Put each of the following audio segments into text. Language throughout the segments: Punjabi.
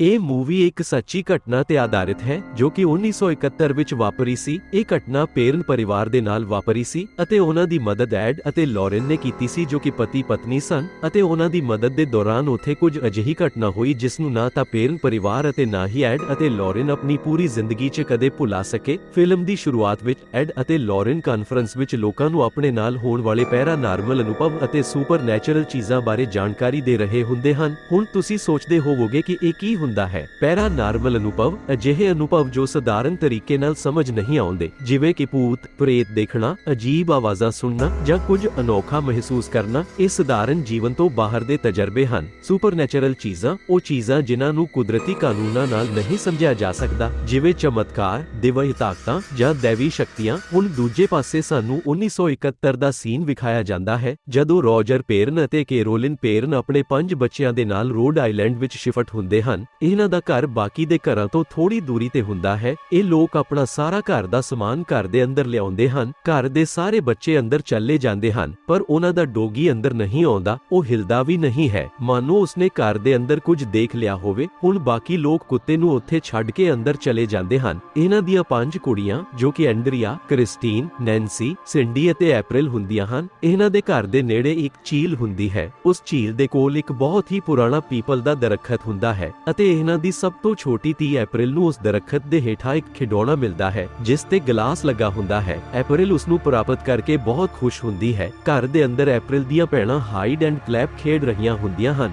ਇਹ ਮੂਵੀ ਇੱਕ ਸੱਚੀ ਘਟਨਾ ਤੇ ਆਧਾਰਿਤ ਹੈ, ਜੋ ਕਿ 1971 ਵਿੱਚ ਵਾਪਰੀ ਸੀ। ਇਹ ਘਟਨਾ ਪੇਰਨ ਪਰਿਵਾਰ ਦੇ ਨਾਲ ਵਾਪਰੀ ਸੀ ਅਤੇ ਉਹਨਾਂ ਦੀ ਮਦਦ ਐਡ ਅਤੇ ਲੌਰੈਨ ਨੇ ਕੀਤੀ ਸੀ, ਜੋ ਕਿ ਪਤੀ ਪਤਨੀ ਸਨ ਅਤੇ ਉਹਨਾਂ ਦੀ ਮਦਦ ਦੇ ਦੌਰਾਨ ਉੱਥੇ ਕੁਝ ਅਜਿਹੀ ਘਟਨਾ ਹੋਈ, ਜਿਸ ਨੂੰ ਨਾ ਤਾਂ ਪੇਰਨ ਪਰਿਵਾਰ ਅਤੇ ਨਾ ਹੀ ਐਡ ਅਤੇ ਲੌਰੈਨ ਆਪਣੀ ਪੂਰੀ ਜ਼ਿੰਦਗੀ 'ਚ ਕਦੇ ਭੁਲਾ ਸਕੇ। ਫਿਲਮ ਦੀ ਸ਼ੁਰੂਆਤ ਵਿੱਚ ਐਡ ਅਤੇ ਲੌਰੈਨ ਕਾਨਫਰੰਸ ਵਿੱਚ ਲੋਕਾਂ ਨੂੰ ਆਪਣੇ ਨਾਲ ਹੋਣ ਵਾਲੇ ਪੈਰਾ ਨਾਰਮਲ ਅਨੁਭਵ ਅਤੇ ਸੁਪਰਨੈਚੁਰਲ ਚੀਜ਼ਾਂ ਬਾਰੇ ਜਾਣਕਾਰੀ ਦੇ ਰਹੇ ਹੁੰਦੇ ਹਨ। ਹੁਣ ਤੁਸੀਂ ਸੋਚਦੇ ਹੋਵੋਗੇ ਕਿ ਇਹ ਕੀ ਹੁੰਦਾ ਹੈ। ਪੈਰਾਨਾਰਮਲ ਅਨੁਭਵ ਅਜਿਹੇ ਅਨੁਭਵ ਜੋ ਸਧਾਰਨ ਤਰੀਕੇ ਨਾਲ ਸਮਝ ਨਹੀਂ ਆਉਂਦੇ, ਜਿਵੇਂ ਕਿ ਭੂਤ, ਪ੍ਰੇਤ ਦੇਖਣਾ, ਅਜੀਬ ਆਵਾਜ਼ਾਂ ਸੁਣਨਾ ਜਾਂ ਕੁਝ ਅਨੋਖਾ ਮਹਿਸੂਸ ਕਰਨਾ, ਇਹ ਸਧਾਰਨ ਜੀਵਨ ਤੋਂ ਬਾਹਰ ਦੇ ਤਜਰਬੇ ਹਨ। ਸੁਪਰਨੈਚੁਰਲ ਚੀਜ਼ਾਂ, ਉਹ ਚੀਜ਼ਾਂ ਜਿਨ੍ਹਾਂ ਨੂੰ ਕੁਦਰਤੀ ਕਾਨੂੰਨਾਂ ਨਾਲ ਨਹੀਂ ਸਮਝਿਆ ਜਾ ਸਕਦਾ, ਜਿਵੇਂ ਚਮਤਕਾਰ ਦਿਵਈ ਤਾਕਤਾਂ ਜਾਂ ਦੇਵੀ ਸ਼ਕਤੀਆਂ, ਹੁਣ ਦੂਜੇ ਪਾਸੇ ਸਾਨੂੰ 1971 ਦਾ ਸੀਨ ਵਿਖਾਇਆ ਜਾਂਦਾ ਹੈ, ਜਦੋਂ ਰੋਜਰ ਪੇਰਨ ਅਤੇ ਕੇਰੋਲਿਨ ਪੇਰਨ ਆਪਣੇ ਪੰਜ ਬੱਚਿਆਂ ਦੇ ਨਾਲ ਰੋਡ ਆਈਲੈਂਡ ਵਿੱਚ ਸ਼ਿਫਟ ਹੁੰਦੇ ਹਨ। ਇਹਨਾਂ ਦਾ ਘਰ ਬਾਕੀ ਦੇ ਘਰਾਂ ਤੋਂ ਥੋੜੀ ਦੂਰੀ ਤੇ ਹੁੰਦਾ ਹੈ। ਇਹ ਲੋਕ ਆਪਣਾ ਸਾਰਾ ਘਰ ਦਾ ਸਮਾਨ ਘਰ ਦੇ ਅੰਦਰ ਲਿਆਉਂਦੇ ਹਨ, ਘਰ ਦੇ ਸਾਰੇ ਬੱਚੇ ਅੰਦਰ ਚੱਲੇ ਜਾਂਦੇ ਹਨ, ਪਰ ਉਹਨਾਂ ਦਾ ਡੋਗੀ ਅੰਦਰ ਨਹੀਂ ਆਉਂਦਾ, ਉਹ ਹਿਲਦਾ ਵੀ ਨਹੀਂ ਹੈ। ਮਾਨੋ ਉਸਨੇ ਘਰ ਦੇ ਅੰਦਰ ਕੁਝ ਦੇਖ ਲਿਆ ਹੋਵੇ, ਹੁਣ ਬਾਕੀ ਲੋਕ ਕੁੱਤੇ ਨੂੰ ਉੱਥੇ ਛੱਡ ਕੇ ਅੰਦਰ ਚਲੇ ਜਾਂਦੇ ਹਨ। ਇਹਨਾਂ ਦੀਆਂ ਪੰਜ ਕੁੜੀਆਂ, ਜੋ ਕਿ ਐਂਡਰੀਆ, ਕ੍ਰਿਸਟੀਨ, ਨੈਂਸੀ, ਸਿੰਡੀ ਅਤੇ ਐਪ੍ਰਿਲ ਹੁੰਦੀਆਂ ਹਨ, ਇਹਨਾਂ ਦੇ ਘਰ ਦੇ ਨੇੜੇ ਇੱਕ ਝੀਲ ਹੁੰਦੀ ਹੈ। ਉਸ ਝੀਲ ਦੇ ਕੋਲ ਇੱਕ ਬਹੁਤ ਹੀ ਪੁਰਾਣਾ ਪੀਪਲ ਦਾ ਦਰਖਤ ਹੁੰਦਾ ਹੈ ਅਤੇ ਇਹਨਾਂ ਦੀ ਸਭ ਤੋਂ ਛੋਟੀ ਧੀ ਅਪ੍ਰੈਲ ਨੂੰ ਉਸ ਦਰਖਤ ਦੇ ਹੇਠਾਂ ਇੱਕ ਖਿਡੌਣਾ ਮਿਲਦਾ ਹੈ, ਜਿਸ ਤੇ ਗਲਾਸ ਲੱਗਾ ਹੁੰਦਾ ਹੈ। ਅਪ੍ਰੈਲ ਉਸ ਨੂੰ ਪ੍ਰਾਪਤ ਕਰਕੇ ਬਹੁਤ ਖੁਸ਼ ਹੁੰਦੀ ਹੈ। ਘਰ ਦੇ ਅੰਦਰ ਅਪ੍ਰੈਲ ਦੀਆਂ ਭੈਣਾਂ ਹਾਈਡ ਐਂਡ ਕਲੈਪ ਖੇਡ ਰਹੀਆਂ ਹੁੰਦੀਆਂ ਹਨ।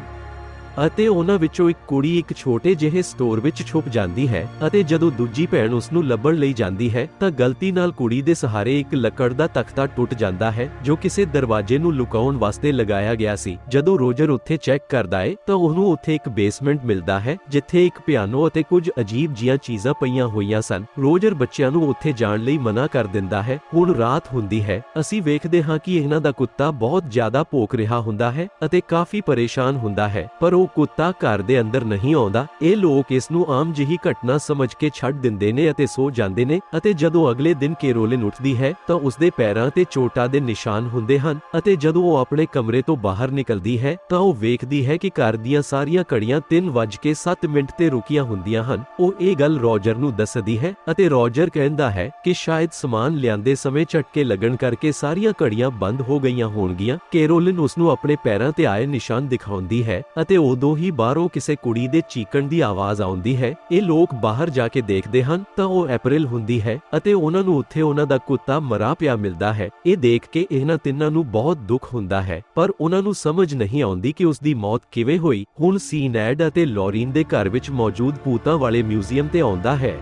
ਅਤੇ ਉਹਨਾਂ ਵਿੱਚੋਂ ਇੱਕ ਕੁੜੀ ਇੱਕ ਛੋਟੇ ਜਿਹੇ ਸਟੋਰ ਵਿੱਚ ਛੁਪ ਜਾਂਦੀ ਹੈ ਅਤੇ ਜਦੋਂ ਦੂਜੀ ਭੈਣ ਉਸ ਨੂੰ ਲੱਭਣ ਲਈ ਜਾਂਦੀ ਹੈ ਤਾਂ ਗਲਤੀ ਨਾਲ ਕੁੜੀ ਦੇ ਸਹਾਰੇ ਇੱਕ ਲੱਕੜ ਦਾ ਤਖਤਾ ਟੁੱਟ ਜਾਂਦਾ ਹੈ ਜੋ ਕਿਸੇ ਦਰਵਾਜ਼ੇ ਨੂੰ ਲੁਕਾਉਣ ਵਾਸਤੇ ਲਗਾਇਆ ਗਿਆ ਸੀ। ਜਦੋਂ ਰੋਜਰ ਉੱਥੇ ਚੈੱਕ ਕਰਦਾ ਹੈ ਤਾਂ ਉਹਨੂੰ ਉੱਥੇ ਇੱਕ ਬੇਸਮੈਂਟ ਮਿਲਦਾ ਹੈ ਜਿੱਥੇ ਇੱਕ ਪਿਆਨੋ ਅਤੇ ਕੁਝ ਅਜੀਬ ਜੀਆਂ ਚੀਜ਼ਾਂ ਪਈਆਂ ਹੋਈਆਂ ਸਨ। ਰੋਜਰ ਬੱਚਿਆਂ ਨੂੰ ਉੱਥੇ ਜਾਣ ਲਈ ਮਨਾ ਕਰ ਦਿੰਦਾ ਹੈ, ਹੁਣ ਰਾਤ ਹੁੰਦੀ ਹੈ, ਅਸੀਂ ਵੇਖਦੇ ਹਾਂ ਕਿ ਇਹਨਾਂ ਦਾ ਕੁੱਤਾ ਬਹੁਤ ਜ਼ਿਆਦਾ ਭੌਂਕ ਰਿਹਾ ਹੁੰਦਾ ਹੈ ਅਤੇ ਕਾਫੀ ਪਰੇਸ਼ਾਨ ਹੁੰਦਾ ਹੈ, ਪਰ ਉਹ ਕੁੱਤਾ ਘਰ ਦੇ ਅੰਦਰ ਨਹੀਂ ਆਉਂਦਾ। ਇਹ ਲੋਕ ਇਸ ਨੂੰ ਆਮ ਜਿਹੀ ਘਟਨਾ ਸਮਝ ਕੇ ਛੱਡ ਦਿੰਦੇ ਨੇ ਅਤੇ ਸੋ ਜਾਂਦੇ ਨੇ ਅਤੇ ਜਦੋਂ ਅਗਲੇ ਦਿਨ ਕੈਰੋਲਿਨ ਉੱਠਦੀ ਹੈ ਤਾਂ ਉਸਦੇ ਪੈਰਾਂ ਤੇ ਚੋਟਾਂ ਦੇ ਨਿਸ਼ਾਨ ਹੁੰਦੇ ਹਨ ਅਤੇ ਜਦੋਂ ਉਹ ਆਪਣੇ ਕਮਰੇ ਤੋਂ ਬਾਹਰ ਨਿਕਲਦੀ ਹੈ ਤਾਂ ਉਹ ਵੇਖਦੀ ਹੈ ਕਿ ਘਰ ਦੀਆਂ ਸਾਰੀਆਂ ਘੜੀਆਂ 3:07 ਮਿੰਟ ਤੇ ਰੁਕੀਆਂ ਹੁੰਦੀਆਂ ਹਨ। ਉਹ ਇਹ ਗੱਲ ਰੋਜਰ ਨੂੰ ਦੱਸਦੀ ਹੈ ਅਤੇ ਰੋਜਰ ਕਹਿੰਦਾ ਹੈ ਕਿ ਸ਼ਾਇਦ ਸਮਾਨ ਲਿਆਂਦੇ ਸਮੇਂ ਝਟਕੇ ਲੱਗਣ ਕਰਕੇ ਸਾਰੀਆਂ ਘੜੀਆਂ ਬੰਦ ਹੋ ਗਈਆਂ ਹੋਣਗੀਆਂ। ਕੇਰੋਲਿਨ ਉਸ ਨੂੰ ਆਪਣੇ ਪੈਰਾਂ ਤੇ ਆਏ ਨਿਸ਼ਾਨ ਦਿਖਾਉਂਦੀ ਹੈ ਅਤੇ ਉਦੋਂ ਹੀ ਬਾਹਰੋਂ ਕਿਸੇ ਕੁੜੀ ਦੇ ਚੀਕਣ ਦੀ ਆਵਾਜ਼ ਆਉਂਦੀ ਹੈ, ਇਹ ਲੋਕ ਬਾਹਰ ਜਾ ਕੇ ਦੇਖਦੇ ਹਨ, ਤਾਂ ਉਹ ਐਪ੍ਰਿਲ ਹੁੰਦੀ ਹੈ, ਅਤੇ ਉਹਨਾਂ ਨੂੰ ਉੱਥੇ ਉਹਨਾਂ ਦਾ ਕੁੱਤਾ ਮਰਾ ਪਿਆ ਮਿਲਦਾ ਹੈ। ਇਹ ਦੇਖ ਕੇ ਇਹਨਾਂ ਤਿੰਨਾਂ ਨੂੰ ਬਹੁਤ ਦੁੱਖ ਹੁੰਦਾ ਹੈ, ਪਰ ਉਹਨਾਂ ਨੂੰ ਸਮਝ ਨਹੀਂ ਆਉਂਦੀ ਕਿ ਉਸ ਦੀ ਮੌਤ ਕਿਵੇਂ ਹੋਈ। ਹੁਣ ਸੀਨੈਡ ਅਤੇ ਲੌਰੀਨ ਦੇ ਘਰ ਵਿੱਚ ਮੌਜੂਦ ਭੂਤਾਂ ਵਾਲੇ ਮਿਊਜ਼ੀਅਮ ਤੇ ਆਉਂਦਾ ਹੈ।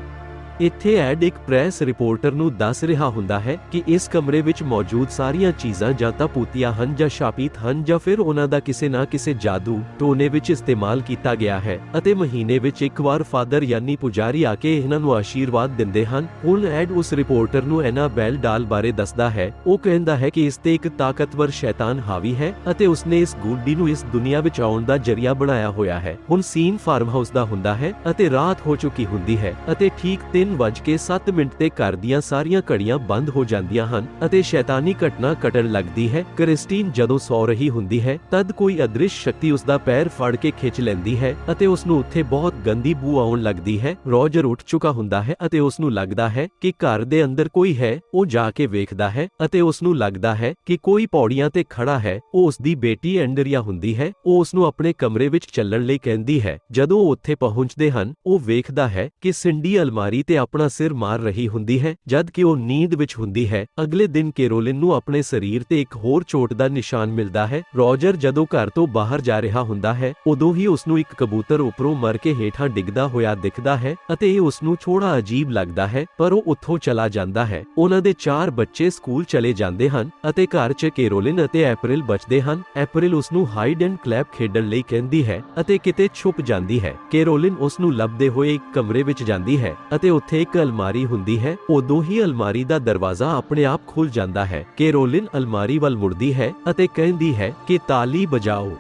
ਇੱਥੇ ਐਡ ਇੱਕ ਪ੍ਰੈਸ ਰਿਪੋਰਟਰ ਨੂੰ ਦੱਸ ਰਿਹਾ ਹੁੰਦਾ ਹੈ ਕਿ ਇਸ ਕਮਰੇ ਵਿੱਚ ਮੌਜੂਦ ਸਾਰੀਆਂ ਚੀਜ਼ਾਂ ਜਾਂ ਤਾਂ ਪੂਤੀਆਂ ਹਨ ਜਾਂ ਸ਼ਾਪੀਤ ਹਨ ਜਾਂ ਫਿਰ ਉਹਨਾਂ ਦਾ ਕਿਸੇ ਨਾ ਕਿਸੇ ਜਾਦੂ ਟੋਨੇ ਵਿੱਚ ਇਸਤੇਮਾਲ ਕੀਤਾ ਗਿਆ ਹੈ ਅਤੇ ਮਹੀਨੇ ਵਿੱਚ ਇੱਕ ਵਾਰ ਫਾਦਰ ਯਾਨੀ ਪੁਜਾਰੀ ਆ ਕੇ ਇਹਨਾਂ ਨੂੰ ਆਸ਼ੀਰਵਾਦ ਦਿੰਦੇ ਹਨ। ਹੁਣ ਐਡ ਉਸ ਰਿਪੋਰਟਰ ਨੂੰ ਐਨਾਬੈਲ ਡਾਲ ਬਾਰੇ ਦੱਸਦਾ ਹੈ। ਉਹ ਕਹਿੰਦਾ ਹੈ ਕਿ ਇਸ ਤੇ ਇੱਕ ਤਾਕਤਵਰ ਸ਼ੈਤਾਨ ਹਾਵੀ ਹੈ ਅਤੇ ਉਸਨੇ ਇਸ ਗੁੱਡੀ ਨੂੰ ਇਸ ਦੁਨੀਆ ਵਿੱਚ ਆਉਣ ਦਾ ਜਰੀਆ ਬਣਾਇਆ ਹੋਇਆ ਹੈ। ਹੁਣ ਸੀਨ ਫਾਰਮ ਹਾਊਸ ਦਾ ਹੁੰਦਾ ਹੈ ਅਤੇ ਰਾਤ ਹੋ ਚੁੱਕੀ ਹੁੰਦੀ ਹੈ ਅਤੇ ਠੀਕ 3:07 ਮਿੰਟ ਤੇ ਘਰ ਦੀਆਂ ਸਾਰੀਆਂ ਘੜੀਆਂ ਬੰਦ ਹੋ ਜਾਂਦੀਆਂ ਹਨ ਅਤੇ ਸ਼ੈਤਾਨੀ ਘਟਨਾ ਘਟਣ ਲੱਗਦੀ ਹੈ। ਕ੍ਰਿਸਟੀਨ ਜਦੋਂ ਸੌ ਰਹੀ ਹੁੰਦੀ ਹੈ, ਤਦ ਕੋਈ ਅਦ੍ਰਿਸ਼ ਸ਼ਕਤੀ ਉਸ ਦਾ ਪੈਰ ਫੜ ਕੇ ਖਿੱਚ ਲੈਂਦੀ ਹੈ ਅਤੇ ਉਸ ਨੂੰ ਉੱਥੇ ਬਹੁਤ ਗੰਦੀ ਬੂ ਆਉਣ ਲੱਗਦੀ ਹੈ। ਰੋਜਰ ਉੱਠ ਚੁੱਕਾ ਹੁੰਦਾ ਹੈ ਅਤੇ ਉਸ ਨੂੰ ਲੱਗਦਾ ਹੈ ਕਿ ਘਰ ਦੇ ਅੰਦਰ ਕੋਈ ਹੈ, ਉਹ ਜਾ ਕੇ ਵੇਖਦਾ ਹੈ ਅਤੇ ਉਸ ਨੂੰ ਲੱਗਦਾ ਹੈ ਕਿ ਕੋਈ ਪੌੜੀਆਂ ਤੇ ਖੜਾ ਹੈ, ਉਹ ਉਸ ਦੀ ਬੇਟੀ ਐਂਡਰੀਆ ਹੁੰਦੀ ਹੈ, ਉਹ ਉਸ ਨੂੰ ਆਪਣੇ ਕਮਰੇ ਵਿੱਚ ਚੱਲਣ ਲਈ ਕਹਿੰਦੀ ਹੈ। ਜਦੋਂ ਉਹ ਉੱਥੇ ਪਹੁੰਚਦੇ ਹਨ, ਉਹ ਵੇਖਦਾ ਹੈ ਕਿ ਸਿੰਡੀ ਅਲਮਾਰੀ ਤੇ ਆਪਣਾ ਸਿਰ ਮਾਰ ਰਹੀ ਹੁੰਦੀ ਹੈ, ਜਦ ਕਿ ਉਹ ਨੀਂਦ ਵਿੱਚ ਹੁੰਦੀ ਹੈ। ਅਗਲੇ ਦਿਨ ਕੈਰੋਲਿਨ ਨੂੰ ਆਪਣੇ ਸਰੀਰ ਤੇ ਇੱਕ ਹੋਰ ਚੋਟ ਦਾ ਨਿਸ਼ਾਨ ਮਿਲਦਾ ਹੈ। ਰੋਜਰ ਜਦੋਂ ਘਰ ਤੋਂ ਬਾਹਰ ਜਾ ਰਿਹਾ ਹੁੰਦਾ ਹੈ, ਉਦੋਂ ਹੀ ਉਸ ਨੂੰ ਇੱਕ ਕਬੂਤਰ ਉੱਪਰੋਂ ਮਰ ਕੇ ਹੇਠਾਂ ਡਿੱਗਦਾ ਹੋਇਆ ਦਿਖਦਾ ਹੈ ਅਤੇ ਇਹ ਉਸ ਨੂੰ ਥੋੜਾ ਅਜੀਬ ਲੱਗਦਾ ਹੈ, ਪਰ ਉਹ ਉੱਥੋਂ ਚਲਾ ਜਾਂਦਾ ਹੈ। ਉਹਨਾਂ ਦੇ ਚਾਰ ਬੱਚੇ ਸਕੂਲ ਚਲੇ ਜਾਂਦੇ ਹਨ ਅਤੇ ਘਰ 'ਚ ਕੈਰੋਲਿਨ ਅਤੇ ਐਪ੍ਰਿਲ ਬਚਦੇ ਹਨ। ਐਪ੍ਰਿਲ ਉਸ ਨੂੰ ਹਾਈਡ ਐਂਡ ਕਲੈਪ ਖੇਡਣ ਲਈ ਕਹਿੰਦੀ ਹੈ ਅਤੇ ਕਿਤੇ ਛੁਪ ਜਾਂਦੀ ਹੈ। ਕੈਰੋਲਿਨ ਉਸ ਨੂੰ ਲੱਭਦੇ ਹੋਏ ਇੱਕ ਕਮਰੇ ਵਿੱਚ ਜਾਂਦੀ ਹੈ ਅਤੇ ਉੱਥੇ ਇੱਕ ਅਲਮਾਰੀ ਹੁੰਦੀ ਹੈ, ਉਦੋਂ ਹੀ ਅਲਮਾਰੀ ਦਾ ਦਰਵਾਜ਼ਾ ਆਪਣੇ ਆਪ ਖੁੱਲ ਜਾਂਦਾ ਹੈ ਕੈਰੋਲਿਨ ਅਲਮਾਰੀ ਵੱਲ ਮੁੜਦੀ ਹੈ ਅਤੇ ਕਹਿੰਦੀ ਹੈ ਕਿ ਤਾਲੀ ਬਜਾਓ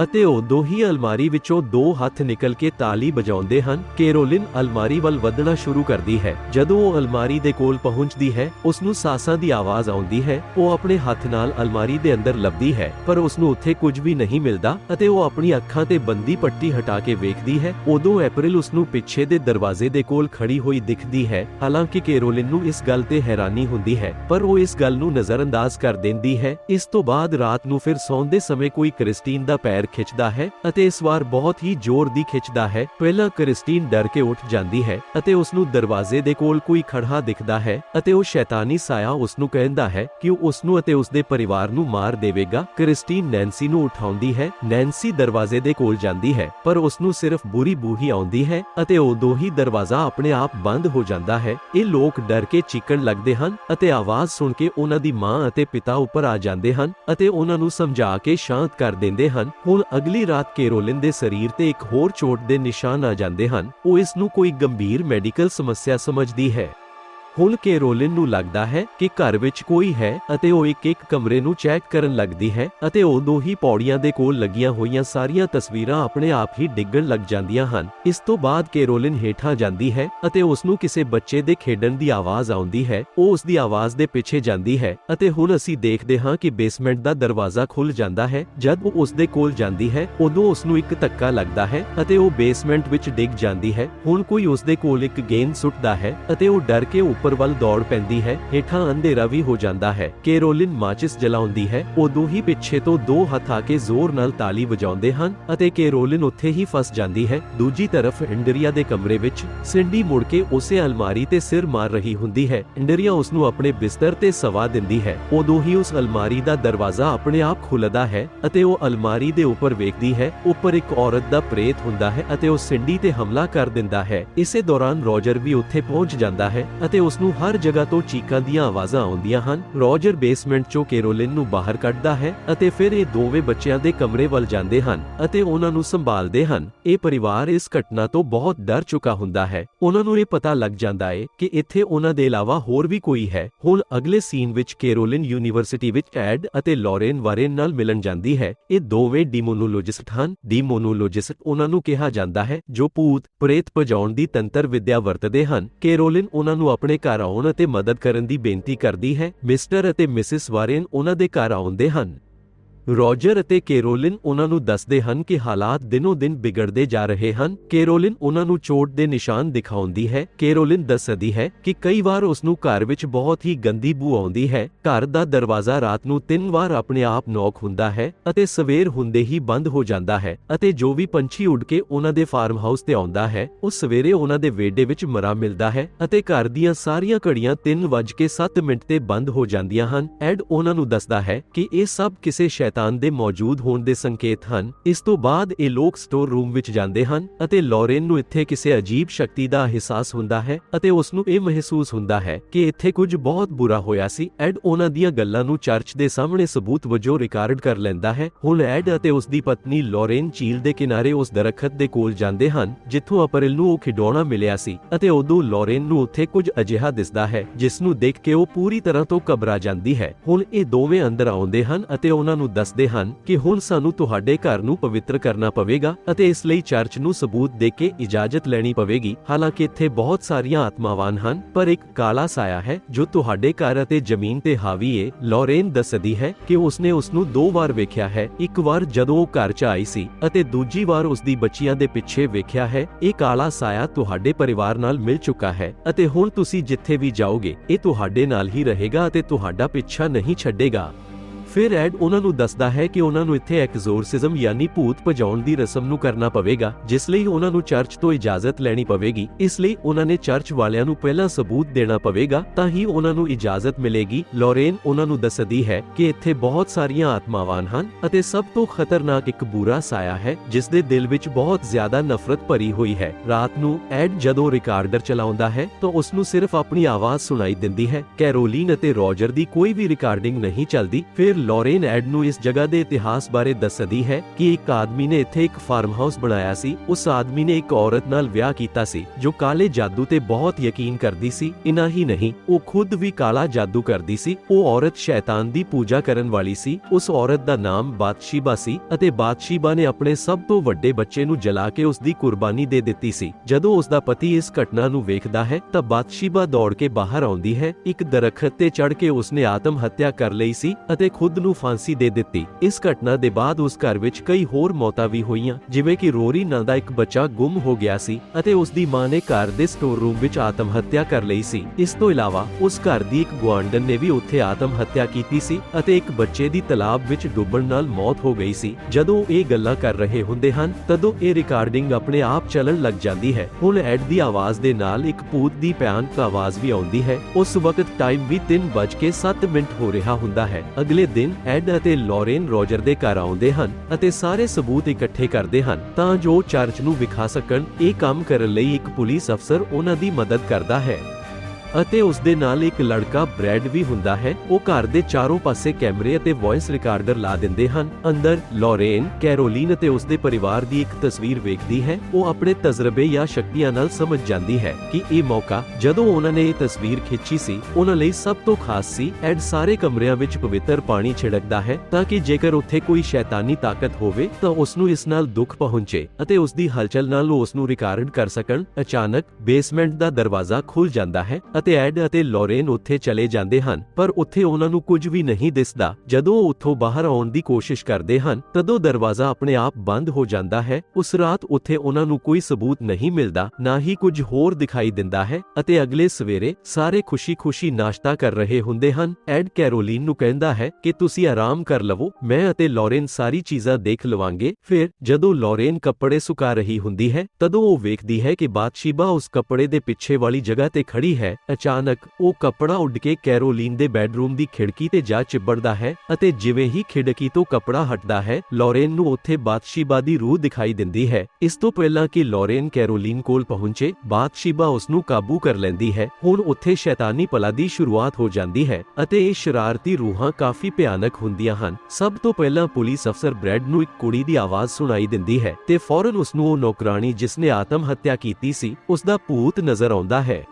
ਅਤੇ ਉਦੋਂ ਹੀ ਅਲਮਾਰੀ ਵਿੱਚੋਂ ਦੋ ਹੱਥ ਨਿਕਲ ਕੇ ਤਾਲੀ ਵਜਾਉਂਦੇ ਹਨ। ਕੈਰੋਲਿਨ ਅਲਮਾਰੀ ਵੱਲ ਵਧਣਾ ਸ਼ੁਰੂ ਕਰਦੀ ਹੈ। ਜਦੋਂ ਉਹ ਅਲਮਾਰੀ ਦੇ ਕੋਲ ਪਹੁੰਚਦੀ ਹੈ ਉਸ ਨੂੰ ਸਾਸਾਂ ਦੀ ਆਵਾਜ਼ ਆਉਂਦੀ ਹੈ। ਉਹ ਆਪਣੇ ਹੱਥ ਨਾਲ ਅਲਮਾਰੀ ਦੇ ਅੰਦਰ ਲੱਭਦੀ ਹੈ, ਪਰ ਉਸ ਨੂੰ ਉੱਥੇ ਕੁਝ ਵੀ ਨਹੀਂ ਮਿਲਦਾ ਅਤੇ ਉਹ ਆਪਣੀ ਅੱਖਾਂ ਤੇ ਬੰਦੀ ਪੱਟੀ ਹਟਾ ਕੇ ਵੇਖਦੀ ਹੈ। ਉਦੋਂ ਐਪਰਿਲ ਉਸ ਨੂੰ ਪਿੱਛੇ ਦੇ ਦਰਵਾਜ਼ੇ ਦੇ ਕੋਲ ਖੜੀ ਹੋਈ ਦਿਖਦੀ ਹੈ। ਹਾਲਾਂਕਿ ਕੈਰੋਲਿਨ ਨੂੰ ਇਸ ਗੱਲ ਤੇ ਹੈਰਾਨੀ ਹੁੰਦੀ ਹੈ, ਪਰ ਉਹ ਇਸ ਗੱਲ ਨੂੰ ਨਜ਼ਰਅੰਦਾਜ਼ ਕਰ ਦਿੰਦੀ ਹੈ। ਇਸ ਤੋਂ ਬਾਅਦ ਰਾਤ ਨੂੰ ਫਿਰ ਸੌਂਦੇ ਸਮੇਂ ਕੋਈ ਕ੍ਰਿਸਟੀਨ ਦਾ ਪੈਰ ਖਿੱਚਦਾ ਹੈ ਅਤੇ ਇਸ ਵਾਰ ਬਹੁਤ ਹੀ ਜ਼ੋਰ ਦੀ ਖਿੱਚਦਾ ਹੈ। ਪਹਿਲਾਂ ਕ੍ਰਿਸਟੀਨ ਡਰ ਕੇ ਉੱਠ ਜਾਂਦੀ ਹੈ ਅਤੇ ਉਸ ਨੂੰ ਦਰਵਾਜ਼ੇ ਦੇ ਕੋਲ ਕੋਈ ਖੜਾ ਦਿਖਦਾ ਹੈ ਅਤੇ ਉਹ ਸ਼ੈਤਾਨੀ ਸਾਇਆ ਉਸ ਨੂੰ ਕਹਿੰਦਾ ਹੈ ਕਿ ਉਹ ਉਸ ਨੂੰ ਅਤੇ ਉਸ ਦੇ ਪਰਿਵਾਰ ਨੂੰ ਮਾਰ ਦੇਵੇਗਾ। ਕ੍ਰਿਸਟੀਨ ਨੈਂਸੀ ਨੂੰ ਉਠਾਉਂਦੀ ਹੈ। ਨੈਂਸੀ ਦਰਵਾਜ਼ੇ ਦੇ ਕੋਲ ਜਾਂਦੀ ਹੈ, ਪਰ ਉਸ ਨੂੰ ਸਿਰਫ ਬੁਰੀ ਬੂਹੀ ਆਉਂਦੀ ਹੈ ਅਤੇ ਉਦੋਂ ਹੀ ਦਰਵਾਜ਼ਾ ਆਪਣੇ ਆਪ ਬੰਦ ਹੋ ਜਾਂਦਾ ਹੈ। ਇਹ ਲੋਕ ਡਰ ਕੇ ਚੀਕਣ ਲੱਗਦੇ ਹਨ ਅਤੇ ਆਵਾਜ਼ ਸੁਣ ਕੇ ਉਹਨਾਂ ਦੀ ਮਾਂ ਅਤੇ ਪਿਤਾ ਉੱਪਰ ਆ ਜਾਂਦੇ ਹਨ ਅਤੇ ਉਹਨਾਂ ਨੂੰ ਸਮਝਾ ਕੇ ਸ਼ਾਂਤ ਕਰ ਦਿੰਦੇ ਹਨ। ਹੁਣ ਅਗਲੀ ਰਾਤ ਕੈਰੋਲਿਨ ਦੇ ਸਰੀਰ ਤੇ ਇੱਕ ਹੋਰ ਚੋਟ ਦੇ ਨਿਸ਼ਾਨ ਆ ਜਾਂਦੇ ਹਨ, ਉਹ ਇਸ ਨੂੰ ਕੋਈ ਗੰਭੀਰ ਮੈਡੀਕਲ ਸਮੱਸਿਆ ਸਮਝਦੀ ਹੈ। ਹੁਣ ਕੇਰੋਲਿਨ ਨੂੰ ਲੱਗਦਾ ਹੈ ਕਿ ਘਰ ਵਿੱਚ ਕੋਈ ਹੈ ਅਤੇ ਉਹ ਇੱਕ ਇੱਕ ਕਮਰੇ ਨੂੰ ਚੈੱਕ ਕਰਨ ਲੱਗਦੀ ਹੈ ਅਤੇ ਉਦੋਂ ਹੀ ਪੌੜੀਆਂ ਦੇ ਕੋਲ ਲੱਗੀਆਂ ਹੋਈਆਂ ਸਾਰੀਆਂ ਤਸਵੀਰਾਂ ਆਪਣੇ ਆਪ ਹੀ ਡਿੱਗਣ ਲੱਗ ਜਾਂਦੀਆਂ ਹਨ। ਇਸ ਤੋਂ ਬਾਅਦ ਕੈਰੋਲਿਨ ਹੇਠਾਂ ਜਾਂਦੀ ਹੈ ਅਤੇ ਉਸ ਨੂੰ ਕਿਸੇ ਬੱਚੇ ਦੇ ਖੇਡਣ ਦੀ ਆਵਾਜ਼ ਆਉਂਦੀ ਹੈ, ਉਹ ਉਸ ਦੀ ਆਵਾਜ਼ ਦੇ ਪਿੱਛੇ ਜਾਂਦੀ ਹੈ ਅਤੇ ਹੁਣ ਅਸੀਂ ਦੇਖਦੇ ਹਾਂ ਕਿ ਬੇਸਮੈਂਟ ਦਾ ਦਰਵਾਜ਼ਾ ਖੁੱਲ ਜਾਂਦਾ ਹੈ। ਜਦ ਉਹ ਉਸ ਦੇ ਕੋਲ ਜਾਂਦੀ ਹੈ, ਉਦੋਂ ਉਸ ਨੂੰ ਇੱਕ ਧੱਕਾ ਲੱਗਦਾ ਹੈ ਅਤੇ ਉਹ ਬੇਸਮੈਂਟ ਵਿੱਚ ਡਿੱਗ ਜਾਂਦੀ ਹੈ। ਹੁਣ ਕੋਈ ਉਸ ਦੇ ਕੋਲ ਇੱਕ ਗੇਂਦ ਸੁੱਟਦਾ ਹੈ ਅਤੇ ਉਹ ਡਰ ਕੇ ਉੱਪਰ ਵੱਲ ਦੌੜ ਪੈਂਦੀ ਹੈ, ਹੇਠਾਂ ਅੰਧੇਰਾ ਵੀ ਹੋ ਜਾਂਦਾ ਹੈ। ਕੇਰੋਲਿਨ ਮਾਚਿਸ ਜਲਾਉਂਦੀ ਹੈ ਉਦੋਂ ਹੀ ਪਿੱਛੇ ਤੋਂ ਦੋ ਹੱਥ ਆ ਕੇ ਜ਼ੋਰ ਨਾਲ ਤਾਲੀ ਵਜਾਉਂਦੇ ਹਨ ਅਤੇ ਕੈਰੋਲਿਨ ਉੱਥੇ ਹੀ ਫਸ ਜਾਂਦੀ ਹੈ। ਦੂਜੀ ਤਰਫ ਇੰਡਰੀਆ ਦੇ ਕਮਰੇ ਵਿੱਚ ਸਿੰਡੀ ਮੁੜ ਕੇ ਉਸੇ ਅਲਮਾਰੀ ਤੇ ਸਿਰ ਮਾਰ ਰਹੀ ਹੁੰਦੀ ਹੈ। ਇੰਡਰੀਆ ਉਸ ਨੂੰ ਆਪਣੇ ਬਿਸਤਰ ਤੇ ਸਵਾ ਦਿੰਦੀ ਹੈ। ਉਦੋਂ ਹੀ ਉਸ ਅਲਮਾਰੀ ਦਾ ਦਰਵਾਜ਼ਾ ਆਪਣੇ ਆਪ ਖੁੱਲਦਾ ਹੈ ਅਤੇ ਉਹ ਅਲਮਾਰੀ ਦੇ ਉੱਪਰ ਵੇਖਦੀ ਹੈ। ਉੱਪਰ ਇੱਕ ਔਰਤ ਦਾ ਪ੍ਰੇਤ ਹੁੰਦਾ ਹੈ ਅਤੇ ਉਹ ਸਿੰਡੀ ਤੇ ਹਮਲਾ ਕਰ ਦਿੰਦਾ ਹੈ। ਇਸੇ ਦੌਰਾਨ ਰੋਜਰ ਵੀ ਉੱਥੇ ਪਹੁੰਚ ਜਾਂਦਾ ਹੈ ਅਤੇ ਉਸ ਨੂੰ ਹਰ ਜਗ੍ਹਾ ਤੋਂ ਚੀਕਾਂ ਦੀਆਂ ਆਵਾਜ਼ਾਂ ਆਉਂਦੀਆਂ ਹਨ। ਰੋਜਰ ਬੇਸਮੈਂਟ ਚੋਂ ਕੈਰੋਲਿਨ ਨੂੰ ਬਾਹਰ ਕੱਢਦਾ ਹੈ ਅਤੇ ਫਿਰ ਇਹ ਦੋਵੇਂ ਬੱਚਿਆਂ ਦੇ ਕਮਰੇ ਵੱਲ ਜਾਂਦੇ ਹਨ ਅਤੇ ਉਹਨਾਂ ਨੂੰ ਸੰਭਾਲਦੇ ਹਨ। ਇਹ ਪਰਿਵਾਰ ਇਸ ਘਟਨਾ ਤੋਂ ਬਹੁਤ ਡਰ ਚੁੱਕਾ ਹੁੰਦਾ ਹੈ। ਉਹਨਾਂ ਨੂੰ ਇਹ ਪਤਾ ਲੱਗ ਜਾਂਦਾ ਹੈ ਕਿ ਇੱਥੇ ਉਹਨਾਂ ਦੇ ਇਲਾਵਾ ਹੋਰ ਵੀ ਕੋਈ ਹੈ। ਹੁਣ ਅਗਲੇ ਸੀਨ ਵਿੱਚ ਕੈਰੋਲਿਨ ਯੂਨੀਵਰਸਿਟੀ ਵਿੱਚ ਐਡ ਅਤੇ ਲੋਰੇਨ ਵਾਰੇਨ ਨਾਲ ਮਿਲਣ ਜਾਂਦੀ ਹੈ। ਇਹ ਦੋਵੇਂ ਡੀਮੋਨੋਲੋਜਿਸਟ ਹਨ। ਡੀਮੋਨੋਲੋਜਿਸਟ ਉਹਨਾਂ ਨੂੰ ਕਿਹਾ ਜਾਂਦਾ ਹੈ ਜੋ ਭੂਤ ਪ੍ਰੇਤ ਭਜਾਉਣ ਦੀ ਤੰਤਰ ਵਿਦਿਆ ਵਰਤਦੇ ਹਨ। ਕੈਰੋਲਿਨ ਉਹਨਾਂ ਨੂੰ ਆਪਣੇ ਘਰ ਆਉਣ ਅਤੇ ਮਦਦ ਕਰਨ ਦੀ ਬੇਨਤੀ ਕਰਦੀ ਹੈ। ਮਿਸਟਰ ਅਤੇ ਮਿਸਿਸ ਵਾਰੇਨ ਉਹਨਾਂ ਦੇ ਘਰ ਆਉਂਦੇ ਹਨ। ਰੋਜਰ ਅਤੇ ਕੈਰੋਲਿਨ ਉਹਨਾਂ ਨੂੰ ਦੱਸਦੇ ਹਨ ਕਿ ਹਾਲਾਤ ਦਿਨੋ-ਦਿਨ ਵਿਗੜਦੇ ਜਾ ਰਹੇ ਹਨ। ਕੈਰੋਲਿਨ ਉਹਨਾਂ ਨੂੰ ਚੋਟ ਦੇ ਨਿਸ਼ਾਨ ਦਿਖਾਉਂਦੀ ਹੈ। ਕੈਰੋਲਿਨ ਦੱਸਦੀ ਹੈ ਕਿ ਕਈ ਵਾਰ ਉਸ ਨੂੰ ਘਰ ਵਿੱਚ ਬਹੁਤ ਹੀ ਗੰਦੀ ਬੂ ਆਉਂਦੀ ਹੈ। ਘਰ ਦਾ ਦਰਵਾਜ਼ਾ ਰਾਤ ਨੂੰ ਤਿੰਨ ਵਾਰ ਆਪਣੇ ਆਪ ਨੌਕ ਹੁੰਦਾ ਹੈ ਅਤੇ ਸਵੇਰ ਹੁੰਦੇ ਹੀ ਬੰਦ ਹੋ ਜਾਂਦਾ ਹੈ ਅਤੇ ਜੋ ਵੀ ਪੰਛੀ ਉੱਡ ਕੇ ਉਹਨਾਂ ਦੇ ਫਾਰਮ ਹਾਊਸ ਤੇ ਆਉਂਦਾ ਹੈ, ਉਹ ਸਵੇਰੇ ਉਹਨਾਂ ਦੇ ਵੇਡੇ ਵਿੱਚ ਮਰਾ ਮਿਲਦਾ ਹੈ ਅਤੇ ਘਰ ਦੀਆਂ ਸਾਰੀਆਂ ਘੜੀਆਂ 3:07 ਮਿੰਟ ਤੇ ਬੰਦ ਹੋ ਜਾਂਦੀਆਂ ਹਨ। ਐਡ ਉਹਨਾਂ ਨੂੰ ਦੱਸਦਾ ਹੈ ਕਿ ਇਹ ਸਭ ਕਿਸੇ ਸ਼ੈਤਾਨ ਦੇ ਮੌਜੂਦ ਹੋਣ ਦੇ ਸੰਕੇਤ ਹਨ। ਇਸ ਤੋਂ ਬਾਅਦ ਇਹ ਲੋਕ ਸਟੋਰ ਰੂਮ ਵਿੱਚ ਜਾਂਦੇ ਹਨ ਅਤੇ ਲੋਰੇਨ ਨੂੰ ਇੱਥੇ ਕਿਸੇ ਅਜੀਬ ਸ਼ਕਤੀ ਦਾ ਅਹਿਸਾਸ ਹੁੰਦਾ ਹੈ ਅਤੇ ਉਸ ਨੂੰ ਇਹ ਮਹਿਸੂਸ ਹੁੰਦਾ ਹੈ ਕਿ ਇੱਥੇ ਕੁਝ ਬਹੁਤ ਬੁਰਾ ਹੋਇਆ ਸੀ। ਐਡ ਉਹਨਾਂ ਦੀਆਂ ਗੱਲਾਂ ਨੂੰ ਚਰਚ ਦੇ ਸਾਹਮਣੇ ਸਬੂਤ ਵਜੋਂ ਰਿਕਾਰਡ ਕਰ ਲੈਂਦਾ ਹੈ। ਹੁਣ ਐਡ ਅਤੇ ਉਸ ਦੀ ਪਤਨੀ ਲੋਰੇਨ ਝੀਲ ਦੇ ਕਿਨਾਰੇ ਉਸ ਦਰਖਤ ਦੇ ਕੋਲ ਜਾਂਦੇ ਹਨ, ਜਿੱਥੋਂ ਅਪ੍ਰੈਲ ਨੂੰ ਉਹ ਖਿਡੌਣਾ ਮਿਲਿਆ ਸੀ ਅਤੇ ਉਦੋਂ ਲੋਰੇਨ ਨੂੰ ਉੱਥੇ ਕੁਝ ਅਜਿਹਾ ਦਿਸਦਾ ਹੈ, ਜਿਸ ਨੂੰ ਦੇਖ ਕੇ ਉਹ ਪੂਰੀ ਤਰ੍ਹਾਂ ਤੋਂ ਘਬਰਾ ਜਾਂਦੀ ਹੈ। ਹੁਣ ਇਹ ਦੋਵੇਂ ਅੰਦਰ ਆਉਂਦੇ ਹਨ ਅਤੇ ਉਹਨਾਂ ਨੂੰ ਦੱਸਦੇ ਹਨ ਕਿ ਹੁਣ ਸਾਨੂੰ ਤੁਹਾਡੇ ਘਰ ਨੂੰ ਪਵਿੱਤਰ ਕਰਨਾ ਪਵੇਗਾ ਅਤੇ ਇਸ ਲਈ ਚਰਚ ਨੂੰ ਸਬੂਤ ਦੇ ਕੇ ਇਜਾਜ਼ਤ ਲੈਣੀ ਪਵੇਗੀ। ਹਾਲਾਂਕਿ ਇੱਥੇ ਬਹੁਤ ਸਾਰੀਆਂ ਆਤਮਾਵਾਂ ਹਨ, ਪਰ ਇੱਕ ਕਾਲਾ ਸਾਇਆ ਹੈ ਜੋ ਤੁਹਾਡੇ ਘਰ ਅਤੇ ਜ਼ਮੀਨ ਤੇ ਹਾਵੀ ਹੈ ਲੋਰੇਨ ਦੱਸਦੀ ਹੈ ਕਿ ਉਸਨੇ ਉਸ ਨੂੰ ਦੋ ਵਾਰ ਵੇਖਿਆ ਹੈ, ਇੱਕ ਵਾਰ ਜਦੋਂ ਉਹ ਘਰ 'ਚ ਆਈ ਸੀ ਅਤੇ ਦੂਜੀ ਵਾਰ ਉਸ ਦੀ ਬੱਚੀਆਂ ਦੇ ਪਿੱਛੇ ਵੇਖਿਆ ਹੈ, ਇਹ ਕਾਲਾ ਸਾਇਆ ਤੁਹਾਡੇ ਪਰਿਵਾਰ ਨਾਲ ਮਿਲ ਚੁੱਕਾ ਹੈ ਅਤੇ ਹੁਣ ਤੁਸੀਂ ਜਿੱਥੇ ਵੀ ਜਾਓਗੇ, ਇਹ ਤੁਹਾਡੇ ਨਾਲ ਹੀ ਰਹੇਗਾ ਅਤੇ ਤੁਹਾਡਾ ਪਿੱਛਾ ਨਹੀਂ ਛੱਡੇਗਾ। ਫਿਰ ਐਡ ਉਹਨਾਂ ਨੂੰ ਦੱਸਦਾ ਹੈ ਕਿ ਉਹਨਾਂ ਨੂੰ ਇੱਥੇ ਐਕਜ਼ੋਰਸਿਜ਼ਮ ਯਾਨੀ ਭੂਤ ਭਜਾਉਣ ਦੀ ਰਸਮ ਨੂੰ ਕਰਨਾ ਪਵੇਗਾ, ਜਿਸ ਲਈ ਉਹਨਾਂ ਨੂੰ ਚਰਚ ਤੋਂ ਇਜਾਜ਼ਤ ਲੈਣੀ ਪਵੇਗੀ, ਇਸ ਲਈ ਉਹਨਾਂ ਨੇ ਚਰਚ ਵਾਲਿਆਂ ਨੂੰ ਪਹਿਲਾਂ ਸਬੂਤ ਦੇਣਾ ਪਵੇਗਾ, ਤਾਂ ਹੀ ਉਹਨਾਂ ਨੂੰ ਇਜਾਜ਼ਤ ਮਿਲੇਗੀ। ਲੋਰੇਨ ਉਹਨਾਂ ਨੂੰ ਦੱਸਦੀ ਹੈ ਕਿ ਇੱਥੇ ਬਹੁਤ ਸਾਰੀਆਂ ਆਤਮਾਵਾਂ ਹਨ ਅਤੇ ਸਭ ਤੋਂ ਖਤਰਨਾਕ ਇੱਕ ਬੁਰਾ ਸਾਇਆ ਹੈ, ਜਿਸ ਦੇ ਦਿਲ ਵਿੱਚ ਬਹੁਤ ਜ਼ਿਆਦਾ ਨਫ਼ਰਤ ਭਰੀ ਹੋਈ ਹੈ। ਰਾਤ ਨੂੰ ਐਡ ਜਦੋਂ ਰਿਕਾਰਡਰ ਚਲਾਉਂਦਾ ਹੈ, ਤਾਂ ਉਸ ਨੂੰ ਸਿਰਫ ਆਪਣੀ ਆਵਾਜ਼ ਸੁਣਾਈ ਦਿੰਦੀ ਹੈ। ਕੈਰੋਲੀਨ ਅਤੇ ਰੋਜਰ ਦੀ ਕੋਈ ਵੀ ਰਿਕਾਰਡਿੰਗ ਨਹੀਂ ਚੱਲਦੀ, ਫਿਰ ਲੋਰੇਨ ਐਡ ਨੂੰ ਇਸ ਜਗ੍ਹਾ ਦੇ ਇਤਿਹਾਸ ਬਾਰੇ ਦੱਸਦੀ ਹੈ ਕਿ ਇੱਕ ਆਦਮੀ ਨੇ ਇੱਥੇ ਇੱਕ ਫਾਰਮ ਹਾਊਸ ਬਣਾਇਆ ਸੀ। ਉਸ ਆਦਮੀ ਨੇ ਇੱਕ ਔਰਤ ਨਾਲ ਵਿਆਹ ਕੀਤਾ ਸੀ, ਜੋ ਕਾਲੇ ਜਾਦੂ ਤੇ ਬਹੁਤ ਯਕੀਨ ਕਰਦੀ ਸੀ। ਇਨਾ ਹੀ ਨਹੀਂ, ਉਹ ਖੁਦ ਵੀ ਕਾਲਾ ਜਾਦੂ ਕਰਦੀ ਸੀ। ਉਹ ਔਰਤ ਸ਼ੈਤਾਨ ਦੀ ਪੂਜਾ ਕਰਨ ਵਾਲੀ ਸੀ। ਉਸ ਔਰਤ ਦਾ ਨਾਮ ਬਾਤਸ਼ੀਬਾ ਸੀ ਅਤੇ ਬਾਤਸ਼ੀਬਾ ਨੇ ਆਪਣੇ ਸਭ ਤੋਂ ਵੱਡੇ ਬੱਚੇ ਨੂੰ ਜਲਾ ਕੇ ਉਸ ਦੀ ਕੁਰਬਾਨੀ ਦੇ ਦਿੱਤੀ ਸੀ। ਜਦੋਂ ਉਸ ਦਾ ਪਤੀ ਇਸ ਘਟਨਾ ਨੂੰ ਵੇਖਦਾ ਹੈ, ਤਾਂ ਬਾਤਸ਼ੀਬਾ ਦੌੜ ਕੇ ਬਾਹਰ ਆਉਂਦੀ ਹੈ। ਇੱਕ ਦਰਖਤ ਤੇ ਚੜ ਕੇ ਉਸਨੇ ਆਤਮ ਹੱਤਿਆ ਕਰ ਲਈ ਸੀ ਅਤੇ ਖੁਦ ਨੂੰ ਫਾਂਸੀ ਦੇ ਦਿੱਤੀ। ਇਸ ਘਟਨਾ ਦੇ ਬਾਅਦ ਉਸ ਘਰ ਵਿੱਚ ਕਈ ਹੋਰ ਮੌਤਾਂ ਵੀ ਹੋਈਆਂ, ਜਿਵੇਂ ਕਿ ਰੋਰੀ ਨਾਂ ਦਾ ਇੱਕ ਬੱਚਾ ਗੁੰਮ ਹੋ ਗਿਆ ਸੀ ਅਤੇ ਉਸ ਦੀ ਮਾਂ ਨੇ ਘਰ ਦੇ ਸਟੋਰ ਰੂਮ ਵਿੱਚ ਆਤਮ ਹੱਤਿਆ ਕਰ ਲਈ ਸੀ। ਇਸ ਤੋਂ ਇਲਾਵਾ ਉਸ ਘਰ ਦੀ ਇੱਕ ਗੁਆਂਢਣ ਨੇ ਵੀ ਉੱਥੇ ਆਤਮ ਹੱਤਿਆ ਕੀਤੀ ਸੀ ਅਤੇ ਇੱਕ ਬੱਚੇ ਦੀ ਤਲਾਬ ਵਿੱਚ ਡੁੱਬਣ ਨਾਲ ਮੌਤ ਹੋ ਗਈ ਸੀ। ਜਦੋਂ ਇਹ ਗੱਲਾਂ ਕਰ ਰਹੇ ਹੁੰਦੇ ਹਨ, ਤਦੋਂ ਇਹ ਰਿਕਾਰਡਿੰਗ ਆਪਣੇ ਆਪ ਚੱਲਣ ਲੱਗ ਜਾਂਦੀ ਹੈ। ਹੁਣ ਐਡ ਦੀ ਆਵਾਜ਼ ਦੇ ਨਾਲ ਇੱਕ ਭੂਤ ਦੀ ਭਿਆਨਕ ਆਵਾਜ਼ ਵੀ ਆਉਂਦੀ ਹੈ। ਉਸ ਵਕਤ ਟਾਈਮ ਵੀ 3:07 ਮਿੰਟ ਹੋ ਰਿਹਾ ਹੁੰਦਾ ਹੈ। ਅਗਲੇ ਦਿਨ ਐਡ ਅਤੇ ਲੋਰੇਨ ਰੋਜਰ ਦੇ ਘਰ ਆਉਂਦੇ ਹਨ ਅਤੇ ਸਾਰੇ ਸਬੂਤ ਇਕੱਠੇ ਕਰਦੇ ਹਨ, ਤਾਂ ਜੋ ਚਰਚ ਨੂੰ ਵਿਖਾ ਸਕਣ। ਇਹ ਕੰਮ ਕਰਨ ਲਈ ਇੱਕ ਪੁਲਿਸ ਅਫਸਰ ਉਹਨਾਂ ਦੀ ਮਦਦ ਕਰਦਾ ਹੈ। ਅਤੇ ਉਸ ਦੇ ਨਾਲ ਇੱਕ ਲੜਕਾ ਬ੍ਰੈਡ ਵੀ ਹੁੰਦਾ ਹੈ। ਉਹ ਘਰ ਦੇ ਚਾਰੋਂ ਪਾਸੇ ਕੈਮਰੇ ਅਤੇ ਵੌਇਸ ਰਿਕਾਰਡਰ ਲਾ ਦਿੰਦੇ ਹਨ। ਅੰਦਰ ਲੋਰੇਨ, ਕੈਰੋਲੀਨ ਅਤੇ ਉਸ ਦੇ ਪਰਿਵਾਰ ਦੀ ਇੱਕ ਤਸਵੀਰ ਵੇਖਦੀ ਹੈ। ਉਹ ਆਪਣੇ ਤਜਰਬੇ ਜਾਂ ਸ਼ਕਤੀਆਂ ਨਾਲ ਸਮਝ ਜਾਂਦੀ ਹੈ ਕਿ ਇਹ ਮੌਕਾ, ਜਦੋਂ ਉਹਨਾਂ ਨੇ ਇਹ ਤਸਵੀਰ ਖਿੱਚੀ ਸੀ, ਉਹਨਾਂ ਲਈ ਸਭ ਤੋਂ ਖਾਸ ਸੀ। ਐਡ ਸਾਰੇ ਕਮਰਿਆਂ ਵਿੱਚ ਪਵਿੱਤਰ ਪਾਣੀ ਛਿੜਕਦਾ ਹੈ ਤਾਂ ਕਿ ਜੇਕਰ ਉੱਥੇ ਕੋਈ ਸ਼ੈਤਾਨੀ ਤਾਕਤ ਹੋਵੇ, ਤਾਂ ਉਸ ਨੂੰ ਇਸ ਨਾਲ ਦੁੱਖ ਪਹੁੰਚੇ ਅਤੇ ਉਸ ਦੀ ਹਲਚਲ ਨਾਲ ਉਹ ਉਸ ਨੂੰ ਰਿਕਾਰਡ ਕਰ ਸਕਣ। ਅਚਾਨਕ ਬੇਸਮੈਂਟ ਦਾ ਦਰਵਾਜ਼ਾ ਖੁੱਲ ਜਾਂਦਾ ਹੈ ਅਤੇ ਐਡ ਅਤੇ ਲੋਰੇਨ ਉੱਥੇ ਚਲੇ ਜਾਂਦੇ ਹਨ, ਪਰ ਉੱਥੇ ਉਹਨਾਂ ਨੂੰ ਕੁਝ ਵੀ ਨਹੀਂ ਦਿਸਦਾ। ਜਦੋਂ ਉਹ ਉੱਥੋਂ ਬਾਹਰ ਆਉਣ ਦੀ ਕੋਸ਼ਿਸ਼ ਕਰਦੇ ਹਨ, ਤਦੋਂ ਦਰਵਾਜ਼ਾ ਆਪਣੇ ਆਪ ਬੰਦ ਹੋ ਜਾਂਦਾ ਹੈ। ਉਸ ਰਾਤ ਉੱਥੇ ਉਹਨਾਂ ਨੂੰ ਕੋਈ ਸਬੂਤ ਨਹੀਂ ਮਿਲਦਾ, ਨਾ ਹੀ ਕੁਝ ਹੋਰ ਦਿਖਾਈ ਦਿੰਦਾ ਹੈ ਅਤੇ ਅਗਲੇ ਸਵੇਰੇ ਸਾਰੇ ਖੁਸ਼ੀ-ਖੁਸ਼ੀ ਨਾਸ਼ਤਾ ਕਰ ਰਹੇ ਹੁੰਦੇ ਹਨ। ਐਡ ਕੈਰੋਲੀਨ ਨੂੰ ਕਹਿੰਦਾ ਹੈ ਕਿ ਤੁਸੀਂ ਆਰਾਮ ਕਰ ਲਵੋ, ਮੈਂ ਅਤੇ ਲੋਰੇਨ ਸਾਰੀ ਚੀਜ਼ਾਂ ਦੇਖ ਲਵਾਂਗੇ। ਫਿਰ ਜਦੋਂ ਲੋਰੇਨ ਕੱਪੜੇ ਸੁਕਾ ਰਹੀ ਹੁੰਦੀ ਹੈ, ਤਦੋਂ ਉਹ ਵੇਖਦੀ ਹੈ ਕਿ ਬਾਦਸ਼ੀਬਾ ਉਸ ਕੱਪੜੇ ਦੇ ਪਿੱਛੇ ਵਾਲੀ ਜਗ੍ਹਾ ਤੇ ਖੜੀ ਹੈ ਅਚਾਨਕ ਉਹ ਕੱਪੜਾ ਉੱਡ ਕੇ ਕੈਰੋਲੀਨ ਦੇ ਬੈੱਡਰੂਮ ਦੀ ਖਿੜਕੀ ਤੇ ਜਾ ਚਿੱਬੜਦਾ ਹੈ ਅਤੇ ਜਿਵੇਂ ਹੀ ਖਿੜਕੀ ਤੋਂ ਕੱਪੜਾ ਹਟਦਾ ਹੈ, ਲੋਰੇਨ ਨੂੰ ਉੱਥੇ ਬਾਤਸ਼ੀਬਾ ਦੀ ਰੂਹ ਦਿਖਾਈ ਦਿੰਦੀ ਹੈ। ਇਸ ਤੋਂ ਪਹਿਲਾਂ ਕਿ ਲੋਰੇਨ ਕੈਰੋਲੀਨ ਕੋਲ ਪਹੁੰਚੇ ਬਾਤਸ਼ੀਬਾ ਉਸ ਨੂੰ ਕਾਬੂ ਕਰ ਲੈਂਦੀ ਹੈ। ਹੁਣ ਉੱਥੇ ਸ਼ੈਤਾਨੀ ਪਲਾ ਦੀ ਸ਼ੁਰੂਆਤ ਹੋ ਜਾਂਦੀ ਹੈ ਅਤੇ ਇਹ ਸ਼ਰਾਰਤੀ ਰੂਹਾਂ ਕਾਫੀ ਭਿਆਨਕ ਹੁੰਦੀਆਂ ਹਨ। ਸਭ ਤੋਂ ਪਹਿਲਾਂ ਪੁਲਿਸ ਅਫਸਰ ਬ੍ਰੈਡ ਨੂੰ ਇੱਕ ਕੁੜੀ ਦੀ ਆਵਾਜ਼ ਸੁਣਾਈ ਦਿੰਦੀ ਹੈ ਤੇ ਫੌਰਨ ਉਸ ਨੂੰ ਉਹ ਨੌਕਰਾਨੀ ਜਿਸ ਨੇ ਆਤਮ ਹੱਤਿਆ ਕੀਤੀ ਸੀ, ਉਸ ਦਾ ਭੂਤ ਨਜ਼ਰ ਆਉਂਦਾ ਹੈ।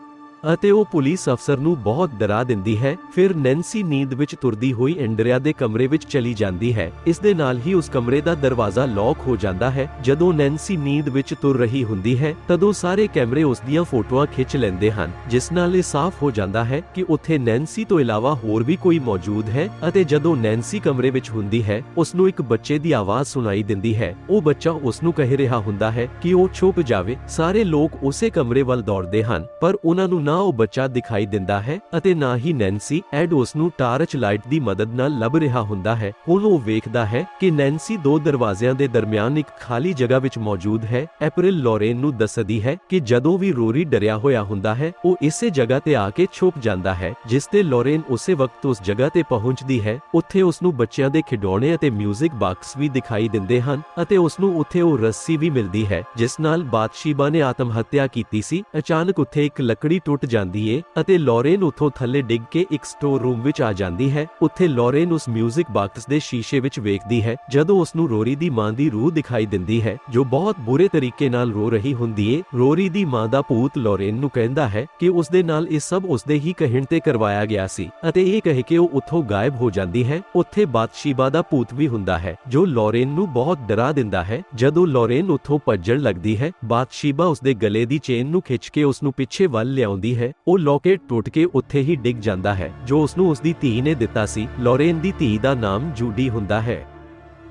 ਅਤੇ ਉਹ ਪੁਲਿਸ ਅਫਸਰ ਨੂੰ ਬਹੁਤ ਡਰਾ ਦਿੰਦੀ ਹੈ। ਫਿਰ ਨੈਂਸੀ ਨੀਂਦ ਵਿੱਚ ਤੁਰਦੀ ਹੋਈ ਐਂਡਰਿਆ ਦੇ ਕਮਰੇ ਵਿੱਚ ਚਲੀ ਜਾਂਦੀ ਹੈ। ਇਸ ਦੇ ਨਾਲ ਹੀ ਉਸ ਕਮਰੇ ਦਾ ਦਰਵਾਜ਼ਾ ਲੌਕ ਹੋ ਜਾਂਦਾ ਹੈ। ਜਦੋਂ ਨੈਂਸੀ ਨੀਂਦ ਵਿੱਚ ਤੁਰ ਰਹੀ ਹੁੰਦੀ ਹੈ, ਤਦੋਂ ਸਾਰੇ ਕੈਮਰੇ ਉਸ ਦੀਆਂ ਫੋਟੋਆਂ ਖਿੱਚ ਲੈਂਦੇ ਹਨ, ਜਿਸ ਨਾਲ ਇਹ ਸਾਫ਼ ਹੋ ਜਾਂਦਾ ਹੈ ਕਿ ਉੱਥੇ ਨੈਂਸੀ ਤੋਂ ਇਲਾਵਾ ਹੋਰ ਵੀ ਕੋਈ ਮੌਜੂਦ ਹੈ ਅਤੇ ਜਦੋਂ ਨੈਂਸੀ ਕਮਰੇ ਵਿੱਚ ਹੁੰਦੀ ਹੈ, ਉਸ ਨੂੰ ਇੱਕ ਬੱਚੇ ਦੀ ਆਵਾਜ਼ ਸੁਣਾਈ ਦਿੰਦੀ ਹੈ। ਉਹ ਬੱਚਾ ਉਸ ਨੂੰ ਕਹਿ ਰਿਹਾ ਹੁੰਦਾ ਹੈ ਕਿ ਉਹ ਛੁਪ ਜਾਵੇ। ਸਾਰੇ ਲੋਕ ਉਸੇ ਕਮਰੇ ਵੱਲ ਦੌੜਦੇ ਹਨ, ਪਰ ਉਹਨਾਂ ਨੂੰ ਨਾ ਉਹ ਬੱਚਾ ਦਿਖਾਈ ਦਿੰਦਾ ਹੈ ਅਤੇ ਨਾ ਹੀ ਨੈਂਸੀ ਐਡ ਉਸ ਨੂੰ ਟਾਰਚ ਲਾਈਟ ਦੀ ਮਦਦ ਨਾਲ ਲੱਭ ਰਿਹਾ ਹੁੰਦਾ ਹੈ। ਹੁਣ ਉਹ ਵੇਖਦਾ ਹੈ ਕਿ ਨੈਂਸੀ ਦੋ ਦਰਵਾਜ਼ਿਆਂ ਦੇ ਦਰਮਿਆਨ ਇੱਕ ਖਾਲੀ ਜਗ੍ਹਾ ਵਿੱਚ ਮੌਜੂਦ ਹੈ। ਐਪਰਿਲ ਲੋਰੇਨ ਨੂੰ ਦੱਸਦੀ ਹੈ ਕਿ ਜਦੋਂ ਵੀ ਰੋਰੀ ਡਰਿਆ ਹੋਇਆ ਹੁੰਦਾ ਹੈ, ਉਹ ਇਸੇ ਜਗ੍ਹਾ ਤੇ ਆ ਕੇ ਛੁਪ ਜਾਂਦਾ ਹੈ, ਜਿਸ ਤੇ ਲੋਰੇਨ ਉਸੇ ਵਕਤ ਉਸ ਜਗ੍ਹਾ ਤੇ ਪਹੁੰਚਦੀ ਹੈ। ਉੱਥੇ ਉਸ ਨੂੰ ਬੱਚਿਆਂ ਦੇ ਖਿਡੌਣੇ ਅਤੇ 뮤직 ਬਾਕਸ ਵੀ ਦਿਖਾਈ ਦਿੰਦੇ ਹਨ ਅਤੇ ਉਸ ਨੂੰ ਉੱਥੇ ਉਹ ਰੱਸੀ ਵੀ ਮਿਲਦੀ ਹੈ, ਜਿਸ ਨਾਲ ਬਾਦਸ਼ੀਬਾ ਨੇ ਆਤਮ ਹੱਤਿਆ ਕੀਤੀ ਸੀ। ਅਚਾਨਕ ਉੱਥੇ ਇੱਕ ਲੱਕੜੀ ਟੁੱਟ ਜਾਂਦੀ ਏ ਅਤੇ ਲੋਰੇਨ ਉੱਥੋਂ ਥੱਲੇ ਡਿੱਗ ਕੇ ਇੱਕ ਸਟੋਰ ਰੂਮ ਵਿੱਚ ਆ ਜਾਂਦੀ ਹੈ। ਉੱਥੇ ਲੋਰੇਨ ਉਸ 뮤직 ਬਾਕਸ ਦੇ ਸ਼ੀਸ਼ੇ ਵਿੱਚ ਵੇਖਦੀ ਹੈ, ਜਦੋਂ ਉਸ ਨੂੰ ਰੋਰੀ ਦੀ ਮਾਂ ਦੀ ਰੂਹ ਦਿਖਾਈ ਦਿੰਦੀ ਹੈ, ਜੋ ਬਹੁਤ ਬੁਰੇ ਤਰੀਕੇ ਨਾਲ ਰੋ ਰਹੀ ਹੁੰਦੀ ਏ। ਰੋਰੀ ਦੀ ਮਾਂ ਦਾ ਭੂਤ ਲੋਰੇਨ ਨੂੰ ਕਹਿੰਦਾ ਹੈ ਕਿ ਉਸ ਦੇ ਨਾਲ ਇਹ ਸਭ ਉਸ ਦੇ ਹੀ ਕਹਿਣ ਤੇ ਕਰਵਾਇਆ ਗਿਆ ਸੀ ਅਤੇ ਇਹ ਕਹਿ ਕੇ ਉਹ ਉੱਥੋਂ ਗਾਇਬ ਹੋ ਜਾਂਦੀ ਹੈ। ਉੱਥੇ ਬਾਤਸ਼ੀਬਾ ਦਾ ਭੂਤ ਵੀ ਹੁੰਦਾ ਹੈ, ਜੋ ਲੋਰੇਨ ਨੂੰ ਬਹੁਤ ਡਰਾ ਦਿੰਦਾ ਹੈ। ਜਦੋਂ ਲੋਰੇਨ ਉੱਥੋਂ ਭੱਜਣ ਲੱਗਦੀ ਹੈ, ਬਾਤਸ਼ੀਬਾ ਉਸ ਦੇ ਗਲੇ ਦੀ ਚੇਨ ਨੂੰ ਖਿੱਚ ਕੇ ਉਸ ਨੂੰ ਪਿੱਛੇ ਵੱਲ ਲਿਆਉਂਦੀ ਹੈ, ਉਹ ਲੋਕੇਟ ਟੁੱਟ ਕੇ ਉੱਥੇ ਹੀ ਡਿੱਗ ਜਾਂਦਾ ਹੈ, ਜੋ ਉਸ ਨੂੰ ਉਸ ਦੀ ਧੀ ਨੇ ਦਿੱਤਾ ਸੀ। ਲੋਰੇਨ ਦੀ ਧੀ ਦਾ ਨਾਮ ਜੂਡੀ ਹੁੰਦਾ ਹੈ।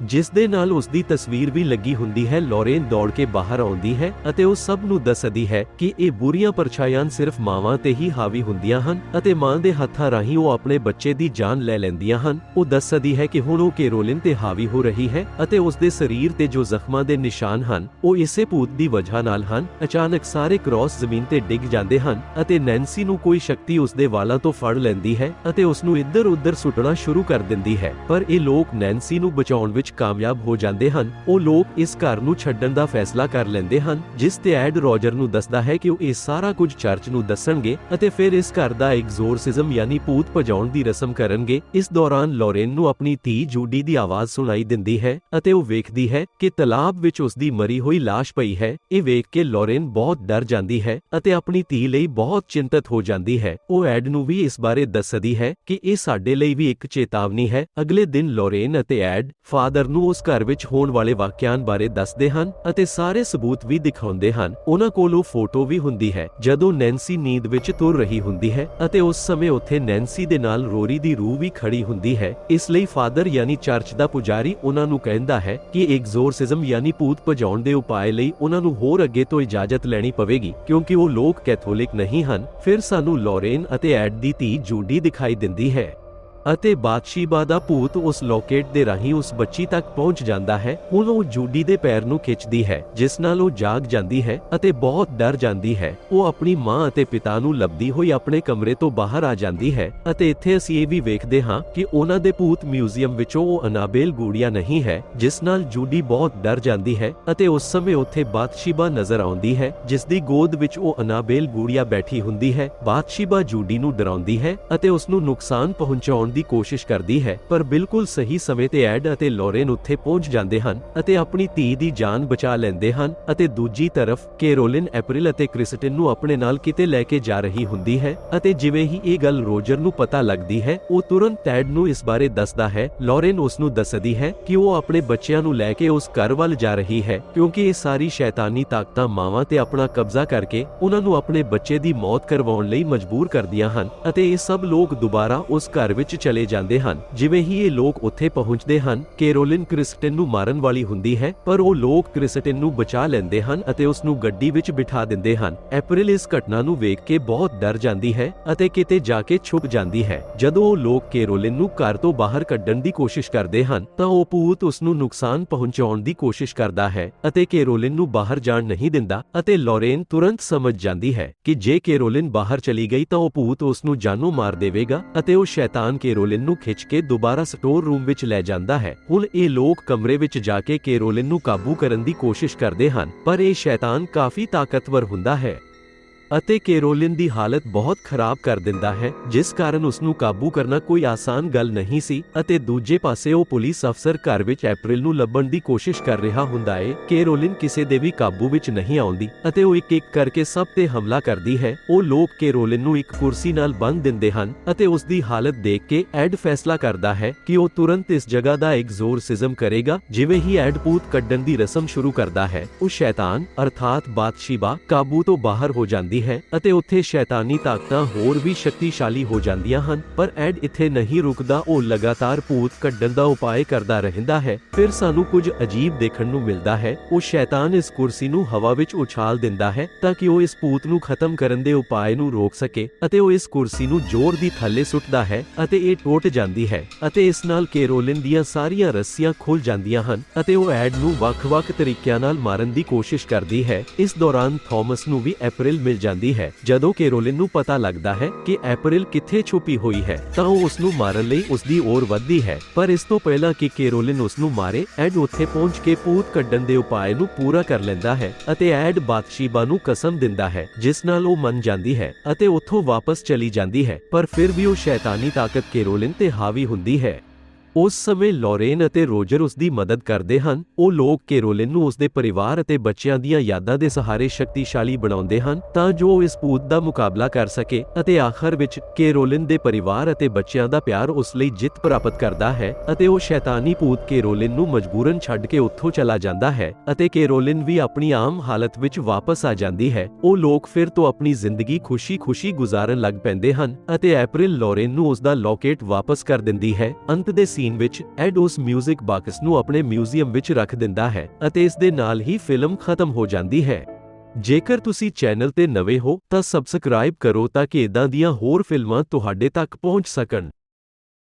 ਜਿਸ ਦੇ ਨਾਲ ਉਸ ਦੀ ਤਸਵੀਰ ਵੀ ਲੱਗੀ ਹੁੰਦੀ ਹੈ, ਲੋਰੇਨ ਦੌੜ ਕੇ ਬਾਹਰ ਆਉਂਦੀ ਹੈ ਅਤੇ ਉਹ ਸਭ ਨੂੰ ਦੱਸਦੀ ਹੈ ਕਿ ਇਹ ਬੁਰੀਆਂ ਪਰਛਾਈਆਂ ਸਿਰਫ ਮਾਵਾਂ ਤੇ ਹੀ ਹਾਵੀ ਹੁੰਦੀਆਂ ਹਨ ਅਤੇ ਮਾਂ ਦੇ ਹੱਥਾਂ ਰਾਹੀਂ ਉਹ ਆਪਣੇ ਬੱਚੇ ਦੀ ਜਾਨ ਲੈ ਲੈਂਦੀਆਂ ਹਨ। ਉਹ ਦੱਸਦੀ ਹੈ ਕਿ ਹੁਣ ਉਹ ਕੈਰੋਲਿਨ ਤੇ ਹਾਵੀ ਹੋ ਰਹੀ ਹੈ ਅਤੇ ਉਸ ਦੇ ਸਰੀਰ ਤੇ ਜੋ ਜ਼ਖਮਾਂ ਦੇ ਨਿਸ਼ਾਨ ਹਨ, ਉਹ ਇਸੇ ਭੂਤ ਦੀ ਵਜ੍ਹਾ ਨਾਲ ਹਨ। ਅਚਾਨਕ ਸਾਰੇ ਕ੍ਰਾਸ ਜ਼ਮੀਨ ਤੇ ਡਿੱਗ ਜਾਂਦੇ ਹਨ ਅਤੇ ਨੈਂਸੀ ਨੂੰ ਕੋਈ ਸ਼ਕਤੀ ਉਸ ਦੇ ਵਾਲਾਂ ਤੋਂ ਫੜ ਲੈਂਦੀ ਹੈ ਅਤੇ ਉਸ ਨੂੰ ਇੱਧਰ-ਉੱਧਰ ਸੁੱਟਣਾ ਸ਼ੁਰੂ ਕਰ ਦਿੰਦੀ ਹੈ। ਪਰ ਇਹ ਲੋਕ ਨੈਂਸੀ ਨੂੰ ਬਚਾਉਣ ਵਿੱਚ ਵਿੱਚ ਕਾਮਯਾਬ ਹੋ ਜਾਂਦੇ ਹਨ, ਉਹ ਲੋਕ ਇਸ ਘਰ ਨੂੰ ਛੱਡਣ ਦਾ ਫੈਸਲਾ ਕਰ ਲੈਂਦੇ ਹਨ, ਜਿਸ ਤੇ ਐਡ ਰੋਜਰ ਨੂੰ ਦੱਸਦਾ ਹੈ ਕਿ ਉਹ ਇਹ ਸਾਰਾ ਕੁਝ ਚਰਚ ਨੂੰ ਦੱਸਣਗੇ ਅਤੇ ਫਿਰ ਇਸ ਘਰ ਦਾ ਐਗਜ਼ੋਰਸਿਜ਼ਮ ਯਾਨੀ ਭੂਤ ਭਜਾਉਣ ਦੀ ਰਸਮ ਕਰਨਗੇ। ਇਸ ਦੌਰਾਨ ਲੋਰੇਨ ਨੂੰ ਆਪਣੀ ਧੀ ਜੂਡੀ ਦੀ ਆਵਾਜ਼ ਸੁਣਾਈ ਦਿੰਦੀ ਹੈ ਅਤੇ ਉਹ ਵੇਖਦੀ ਹੈ ਕਿ ਤਲਾਬ ਵਿੱਚ ਉਸ ਦੀ ਮਰੀ ਹੋਈ ਲਾਸ਼ ਪਈ ਹੈ। ਇਹ ਵੇਖ ਕੇ ਲੋਰੇਨ ਬਹੁਤ ਡਰ ਜਾਂਦੀ ਹੈ ਅਤੇ ਆਪਣੀ ਧੀ ਲਈ ਬਹੁਤ ਚਿੰਤਤ ਹੋ ਜਾਂਦੀ ਹੈ। ਉਹ ਐਡ ਨੂੰ ਵੀ ਇਸ ਬਾਰੇ ਦੱਸਦੀ ਹੈ ਕਿ ਇਹ ਸਾਡੇ ਲਈ ਵੀ ਇੱਕ ਚੇਤਾਵਨੀ ਹੈ। ਅਗਲੇ ਦਿਨ ਲੋਰੇਨ ਅਤੇ ਐਡ, ਫਾਦਰ ਨੂੰ ਉਸ ਘਰ ਵਿੱਚ ਹੋਣ ਵਾਲੇ ਵਾਕਿਆਂ ਬਾਰੇ ਦੱਸਦੇ ਹਨ ਅਤੇ ਸਾਰੇ ਸਬੂਤ ਵੀ ਦਿਖਾਉਂਦੇ ਹਨ। ਉਹਨਾਂ ਕੋਲ ਉਹ ਫੋਟੋ ਵੀ ਹੁੰਦੀ ਹੈ, ਜਦੋਂ ਨੈਂਸੀ ਨੀਂਦ ਵਿੱਚ ਤੁਰ ਰਹੀ ਹੁੰਦੀ ਹੈ ਅਤੇ ਉਸ ਸਮੇਂ ਉੱਥੇ ਨੈਂਸੀ ਦੇ ਨਾਲ ਰੋਰੀ ਦੀ ਰੂਹ ਵੀ ਖੜੀ ਹੁੰਦੀ ਹੈ। ਇਸ ਲਈ ਫਾਦਰ ਯਾਨੀ ਚਰਚ ਦਾ ਪੁਜਾਰੀ ਉਹਨਾਂ ਨੂੰ ਕਹਿੰਦਾ ਹੈ ਕਿ ਐਗਜ਼ੋਰਸਿਜ਼ਮ ਯਾਨੀ ਭੂਤ ਭਜਾਉਣ ਦੇ ਉਪਾਅ ਲਈ ਉਹਨਾਂ ਨੂੰ ਹੋਰ ਅੱਗੇ ਤੋਂ ਇਜਾਜ਼ਤ ਲੈਣੀ ਪਵੇਗੀ, ਕਿਉਂਕਿ ਉਹ ਲੋਕ ਕੈਥੋਲਿਕ ਨਹੀਂ ਹਨ। ਫਿਰ ਸਾਨੂੰ ਲੋਰੇਨ ਅਤੇ ਐਡ ਦੀ ਧੀ ਜੂਡੀ ਦਿਖਾਈ ਦਿੰਦੀ ਹੈ। ਅਤੇ ਬਾਦਸ਼ੀਬਾ ਦਾ ਭੂਤ ਉਸ ਲੋਕੇਟ ਦੇ ਰਾਹੀਂ ਉਸ ਬੱਚੀ ਤੱਕ ਪਹੁੰਚ ਜਾਂਦਾ ਹੈ। ਹੁਣ ਉਹ ਜੂਡੀ ਦੇ ਪੈਰ ਨੂੰ ਖਿੱਚਦੀ ਹੈ, ਜਿਸ ਨਾਲ ਉਹ ਜਾਗ ਜਾਂਦੀ ਹੈ ਅਤੇ ਬਹੁਤ ਡਰ ਜਾਂਦੀ ਹੈ। ਉਹ ਆਪਣੀ ਮਾਂ ਅਤੇ ਪਿਤਾ ਨੂੰ ਲੱਭਦੀ ਹੋਈ ਆਪਣੇ ਕਮਰੇ ਤੋਂ ਬਾਹਰ ਆ ਜਾਂਦੀ ਹੈ ਅਤੇ ਇੱਥੇ ਅਸੀਂ ਇਹ ਵੀ ਵੇਖਦੇ ਹਾਂ ਕਿ ਉਹਨਾਂ ਦੇ ਭੂਤ ਮਿਊਜ਼ੀਅਮ ਵਿੱਚੋਂ ਉਹ ਅਨਾਬੇਲ ਗੂੜੀਆ ਨਹੀਂ ਹੈ, ਜਿਸ ਨਾਲ ਜੂਡੀ ਬਹੁਤ ਡਰ ਜਾਂਦੀ ਹੈ ਅਤੇ ਉਸ ਸਮੇਂ ਉੱਥੇ ਬਾਦਸ਼ੀਬਾ ਨਜ਼ਰ ਆਉਂਦੀ ਹੈ, ਜਿਸ ਦੀ ਗੋਦ ਵਿੱਚ ਉਹ ਅਨਾਬੇਲ ਗੂੜੀਆ ਬੈਠੀ ਹੁੰਦੀ ਹੈ। ਬਾਦਸ਼ੀਬਾ ਜੂਡੀ ਨੂੰ ਡਰਾਉਂਦੀ ਹੈ ਅਤੇ ਉਸ ਨੂੰ ਨੁਕਸਾਨ ਪਹੁੰਚਾਉਣ ਦੀ ਕੋਸ਼ਿਸ਼ ਕਰਦੀ ਹੈ, ਪਰ ਬਿਲਕੁਲ ਸਹੀ ਸਮੇਂ ਤੇ ਐਡ ਅਤੇ ਲੋਰੇਨ ਉੱਥੇ ਪਹੁੰਚ ਜਾਂਦੇ ਹਨ ਅਤੇ ਆਪਣੀ ਧੀ ਦੀ ਜਾਨ ਬਚਾ ਲੈਂਦੇ ਹਨ ਅਤੇ ਦੂਜੀ ਤਰਫ ਕੈਰੋਲਿਨ, ਐਪਰਿਲ ਅਤੇ ਕ੍ਰਿਸਟਨ ਨੂੰ ਆਪਣੇ ਨਾਲ ਕਿਤੇ ਲੈ ਕੇ ਜਾ ਰਹੀ ਹੁੰਦੀ ਹੈ ਅਤੇ ਜਿਵੇਂ ਹੀ ਇਹ ਗੱਲ ਰੋਜਰ ਨੂੰ ਪਤਾ ਲੱਗਦੀ ਹੈ, ਉਹ ਤੁਰੰਤ ਟੈਡ ਨੂੰ ਇਸ ਬਾਰੇ ਦੱਸਦਾ ਹੈ। ਲੋਰੇਨ ਉਸ ਨੂੰ ਦੱਸਦੀ ਹੈ ਕਿ ਉਹ ਆਪਣੇ ਬੱਚਿਆਂ ਨੂੰ ਲੈ ਕੇ ਉਸ ਘਰ ਵੱਲ ਜਾ ਰਹੀ ਹੈ ਕਿਉਂਕਿ ਇਹ ਸਾਰੀ ਸ਼ੈਤਾਨੀ ਤਾਕਤਾਂ ਮਾਵਾਂ ਤੇ ਆਪਣਾ ਕਬਜ਼ਾ ਕਰਕੇ ਉਹਨਾਂ ਨੂੰ ਆਪਣੇ ਬੱਚੇ ਦੀ ਮੌਤ ਕਰਵਾਉਣ ਲਈ ਮਜਬੂਰ ਕਰਦੀਆਂ ਹਨ ਅਤੇ ਇਹ ਸਭ ਲੋਕ ਦੁਬਾਰਾ ਉਸ ਘਰ ਵਿੱਚ ਚਲੇ ਜਾਂਦੇ ਹਨ। ਜਿਵੇਂ ਹੀ ਇਹ ਲੋਕ ਉੱਥੇ ਪਹੁੰਚਦੇ ਹਨ, ਕੈਰੋਲਿਨ ਕ੍ਰਿਸਟਨ ਨੂੰ ਮਾਰਨ ਵਾਲੀ ਹੁੰਦੀ ਹੈ, ਪਰ ਉਹ ਲੋਕ ਕ੍ਰਿਸਟਨ ਨੂੰ ਬਚਾ ਲੈਂਦੇ ਹਨ ਅਤੇ ਉਸ ਨੂੰ ਗੱਡੀ ਵਿੱਚ ਬਿਠਾ ਦਿੰਦੇ ਹਨ। ਐਪਰਿਲ ਇਸ ਘਟਨਾ ਨੂੰ ਵੇਖ ਕੇ ਬਹੁਤ ਡਰ ਜਾਂਦੀ ਹੈ ਅਤੇ ਕਿਤੇ ਜਾ ਕੇ ਛੁਪ ਜਾਂਦੀ ਹੈ। ਜਦੋਂ ਉਹ ਲੋਕ ਕੈਰੋਲਿਨ ਨੂੰ ਘਰ ਤੋਂ ਬਾਹਰ ਕੱਢਣ ਦੀ ਕੋਸ਼ਿਸ਼ ਕਰਦੇ ਹਨ, ਤਾਂ ਉਹ ਭੂਤ ਉਸ ਨੂੰ ਨੁਕਸਾਨ ਪਹੁੰਚਾਉਣ ਦੀ ਕੋਸ਼ਿਸ਼ ਕਰਦਾ ਹੈ ਅਤੇ ਕੈਰੋਲਿਨ ਨੂੰ ਬਾਹਰ ਜਾਣ ਨਹੀਂ ਦਿੰਦਾ ਅਤੇ ਲੋਰੇਨ ਤੁਰੰਤ ਸਮਝ ਜਾਂਦੀ ਹੈ ਕਿ ਜੇ ਕੈਰੋਲਿਨ ਬਾਹਰ ਚਲੀ ਗਈ ਤਾਂ ਉਹ ਭੂਤ ਉਸ ਨੂੰ ਜਾਨੋਂ ਮਾਰ ਦੇਵੇਗਾ ਅਤੇ ਉਹ ਸ਼ੈਤਾਨ ਕੇਰੋਲਿਨ ਨੂੰ ਖਿੱਚ ਕੇ ਦੁਬਾਰਾ ਸਟੋਰ ਰੂਮ ਵਿੱਚ ਲੈ ਜਾਂਦਾ ਹੈ। ਹੁਣ ਇਹ ਲੋਕ ਕਮਰੇ ਵਿੱਚ ਜਾ ਕੇ ਕੇਰੋਲਿਨ ਨੂੰ ਕਾਬੂ ਕਰਨ ਦੀ ਕੋਸ਼ਿਸ਼ ਕਰਦੇ ਹਨ, ਪਰ ਇਹ ਸ਼ੈਤਾਨ ਕਾਫੀ ਤਾਕਤਵਰ ਹੁੰਦਾ ਹੈ। ਅਤੇ ਕੈਰੋਲਿਨ ਦੀ ਹਾਲਤ ਬਹੁਤ ਖਰਾਬ ਕਰ ਦਿੰਦਾ ਹੈ, ਜਿਸ ਕਾਰਨ ਉਸ ਨੂੰ ਕਾਬੂ ਕਰਨਾ ਕੋਈ ਆਸਾਨ ਗੱਲ ਨਹੀਂ ਸੀ ਅਤੇ ਦੂਜੇ ਪਾਸੇ ਉਹ ਪੁਲਿਸ ਅਫਸਰ ਘਰ ਵਿੱਚ ਐਪਰਿਲ ਨੂੰ ਲੱਭਣ ਦੀ ਕੋਸ਼ਿਸ਼ ਕਰ ਰਿਹਾ ਹੁੰਦਾ ਹੈ ਕੈਰੋਲਿਨ ਕਿਸੇ ਦੇ ਵੀ ਕਾਬੂ ਵਿੱਚ ਨਹੀਂ ਆਉਂਦੀ ਅਤੇ ਉਹ ਇੱਕ ਇੱਕ ਕਰਕੇ ਸਭ ਤੇ ਹਮਲਾ ਕਰਦੀ ਹੈ। ਉਹ ਲੋਕ ਕੈਰੋਲਿਨ ਨੂੰ ਇੱਕ ਕੁਰਸੀ ਨਾਲ ਬੰਨ੍ਹ ਦਿੰਦੇ ਹਨ ਅਤੇ ਉਸ ਦੀ ਹਾਲਤ ਦੇਖ ਕੇ ਐਡ ਫੈਸਲਾ ਕਰਦਾ ਹੈ ਕਿ ਉਹ ਤੁਰੰਤ ਇਸ ਜਗ੍ਹਾ ਦਾ ਐਗਜ਼ੋਰਸਿਜ਼ਮ ਕਰੇਗਾ, ਜਿਵੇਂ ਹੀ ਐਡ ਪੂਤ ਕੱਢਣ ਦੀ ਰਸਮ ਸ਼ੁਰੂ ਕਰਦਾ ਹੈ। ਉਹ ਸ਼ੈਤਾਨ, ਅਰਥਾਤ ਬਾਦਸ਼ੀਬਾ, ਕਾਬੂ ਤੋਂ ਬਾਹਰ ਹੋ ਜਾਂਦੀ ਹੈ ਅਤੇ ਉੱਥੇ ਸ਼ੈਤਾਨੀ ਤਾਕਤਾਂ ਹੋਰ ਵੀ ਸ਼ਕਤੀਸ਼ਾਲੀ ਹੋ ਜਾਂਦੀਆਂ ਹਨ, ਪਰ ਐਡ ਇੱਥੇ ਨਹੀਂ ਰੁਕਦਾ, ਉਹ ਲਗਾਤਾਰ ਭੂਤ ਕੱਢਣ ਦਾ ਉਪਾਅ ਕਰਦਾ ਰਹਿੰਦਾ ਹੈ। ਫਿਰ ਸਾਨੂੰ ਕੁਝ ਅਜੀਬ ਦੇਖਣ ਨੂੰ ਮਿਲਦਾ ਹੈ, ਉਹ ਸ਼ੈਤਾਨ ਇਸ ਕੁਰਸੀ ਨੂੰ ਹਵਾ ਵਿੱਚ ਉਛਾਲ ਦਿੰਦਾ ਹੈ ਤਾਂ ਕਿ ਉਹ ਇਸ ਭੂਤ ਨੂੰ ਖਤਮ ਕਰਨ ਦੇ ਉਪਾਅ ਨੂੰ ਰੋਕ ਸਕੇ ਅਤੇ ਉਹ ਇਸ ਕੁਰਸੀ ਨੂੰ ਜ਼ੋਰ ਦੀ ਥੱਲੇ ਸੁੱਟਦਾ ਹੈ ਅਤੇ ਇਹ ਟੁੱਟ ਜਾਂਦੀ ਹੈ ਅਤੇ ਇਸ ਨਾਲ ਕੇਰੋਲਿਨ ਦੀਆਂ ਸਾਰੀਆਂ ਰੱਸੀਆਂ ਖੁੱਲ ਜਾਂਦੀਆਂ ਹਨ ਅਤੇ ਉਹ ਐਡ ਨੂੰ ਵੱਖ-ਵੱਖ ਤਰੀਕਿਆਂ ਨਾਲ ਮਾਰਨ ਦੀ ਕੋਸ਼ਿਸ਼ ਕਰਦੀ ਹੈ। ਇਸ ਦੌਰਾਨ ਥਾਮਸ ਨੂੰ ਵੀ ਐਪਰਿਲ ਮਿਲ ਜਾਂਦੀ ਹੈ। ਜਦੋਂ ਕੈਰੋਲਿਨ ਨੂੰ ਪਤਾ ਲੱਗਦਾ ਹੈ ਕਿ ਐਪਰਿਲ ਕਿੱਥੇ ਛੁਪੀ ਹੋਈ ਹੈ, ਤਾਂ ਉਹ ਉਸ ਨੂੰ ਮਾਰਨ ਲਈ ਉਸ ਦੀ ओर ਵੱਧਦੀ ਹੈ। ਪਰ ਇਸ ਤੋਂ ਪਹਿਲਾਂ ਕਿ ਕੈਰੋਲਿਨ ਉਸ ਨੂੰ ਮਾਰੇ, ਐਡ ਉੱਥੇ ਪਹੁੰਚ ਕੇ ਭੂਤ ਕੱਢਣ ਦੇ ਉਪਾਅ ਨੂੰ ਪੂਰਾ ਕਰ ਲੈਂਦਾ ਹੈ ਅਤੇ ਐਡ ਬਾਦਸ਼ੀਬਾ ਨੂੰ ਕਸਮ ਦਿੰਦਾ ਹੈ, ਜਿਸ ਨਾਲ ਉਹ ਮੰਨ ਜਾਂਦੀ ਹੈ ਅਤੇ ਉੱਥੋਂ ਵਾਪਸ ਚਲੀ ਜਾਂਦੀ ਹੈ। ਪਰ ਫਿਰ ਵੀ ਉਹ ਸ਼ੈਤਾਨੀ ਤਾਕਤ ਕੇਰੋਲਿਨ ਤੇ ਹਾਵੀ ਹੁੰਦੀ ਹੈ। ਉਸ ਸਮੇਂ ਲੋਰੇਨ ਅਤੇ ਰੋਜਰ ਉਸ ਦੀ ਮਦਦ ਕਰਦੇ ਹਨ। ਉਹ ਲੋਕ ਕੈਰੋਲਿਨ ਨੂੰ ਉਸ ਦੇ ਪਰਿਵਾਰ ਅਤੇ ਬੱਚਿਆਂ ਦੀਆਂ ਯਾਦਾਂ ਦੇ ਸਹਾਰੇ ਸ਼ਕਤੀਸ਼ਾਲੀ ਬਣਾਉਂਦੇ ਹਨ ਤਾਂ ਜੋ ਇਸ ਭੂਤ ਦਾ ਮੁਕਾਬਲਾ ਕਰ ਸਕੇ ਅਤੇ ਆਖਰ ਵਿੱਚ ਕੈਰੋਲਿਨ ਦੇ ਪਰਿਵਾਰ ਅਤੇ ਬੱਚਿਆਂ ਦਾ ਪਿਆਰ ਉਸ ਲਈ ਜਿੱਤ ਪ੍ਰਾਪਤ ਕਰਦਾ ਹੈ ਅਤੇ ਉਹ ਸ਼ੈਤਾਨੀ ਭੂਤ ਕੈਰੋਲਿਨ ਨੂੰ ਮਜਬੂਰਨ ਛੱਡ ਕੇ ਉੱਥੋਂ ਚਲਾ ਜਾਂਦਾ ਹੈ ਅਤੇ ਕੈਰੋਲਿਨ ਵੀ ਆਪਣੀ ਆਮ ਹਾਲਤ ਵਿੱਚ ਵਾਪਸ ਆ ਜਾਂਦੀ ਹੈ। ਉਹ ਲੋਕ ਫਿਰ ਤੋਂ ਆਪਣੀ ਜ਼ਿੰਦਗੀ ਖੁਸ਼ੀ-ਖੁਸ਼ੀ ਗੁਜ਼ਾਰਨ ਲੱਗ ਪੈਂਦੇ ਹਨ ਅਤੇ ਐਪਰਿਲ ਲੋਰੇਨ ਨੂੰ ਉਸ ਦਾ ਲੋਕੇਟ ਵਾਪਸ ਕਰ ਦਿੰਦੀ ਹੈ। ਅੰਤ ਦੇ ਸੀਨ ਵਿੱਚ ਐਡ ਉਸ 뮤직 ਬਾਕਸ ਨੂੰ ਆਪਣੇ ਮਿਊਜ਼ੀਅਮ ਵਿੱਚ ਰੱਖ ਦਿੰਦਾ ਹੈ ਅਤੇ ਇਸ ਦੇ ਨਾਲ ਹੀ ਫਿਲਮ ਖਤਮ ਹੋ ਜਾਂਦੀ ਹੈ। ਜੇਕਰ ਤੁਸੀਂ ਚੈਨਲ ਤੇ ਨਵੇਂ ਹੋ ਤਾਂ ਸਬਸਕ੍ਰਾਈਬ ਕਰੋ ਤਾਂ ਕਿ ਇਦਾਂ ਦੀਆਂ ਹੋਰ ਫਿਲਮਾਂ ਤੁਹਾਡੇ ਤੱਕ ਪਹੁੰਚ ਸਕਣ।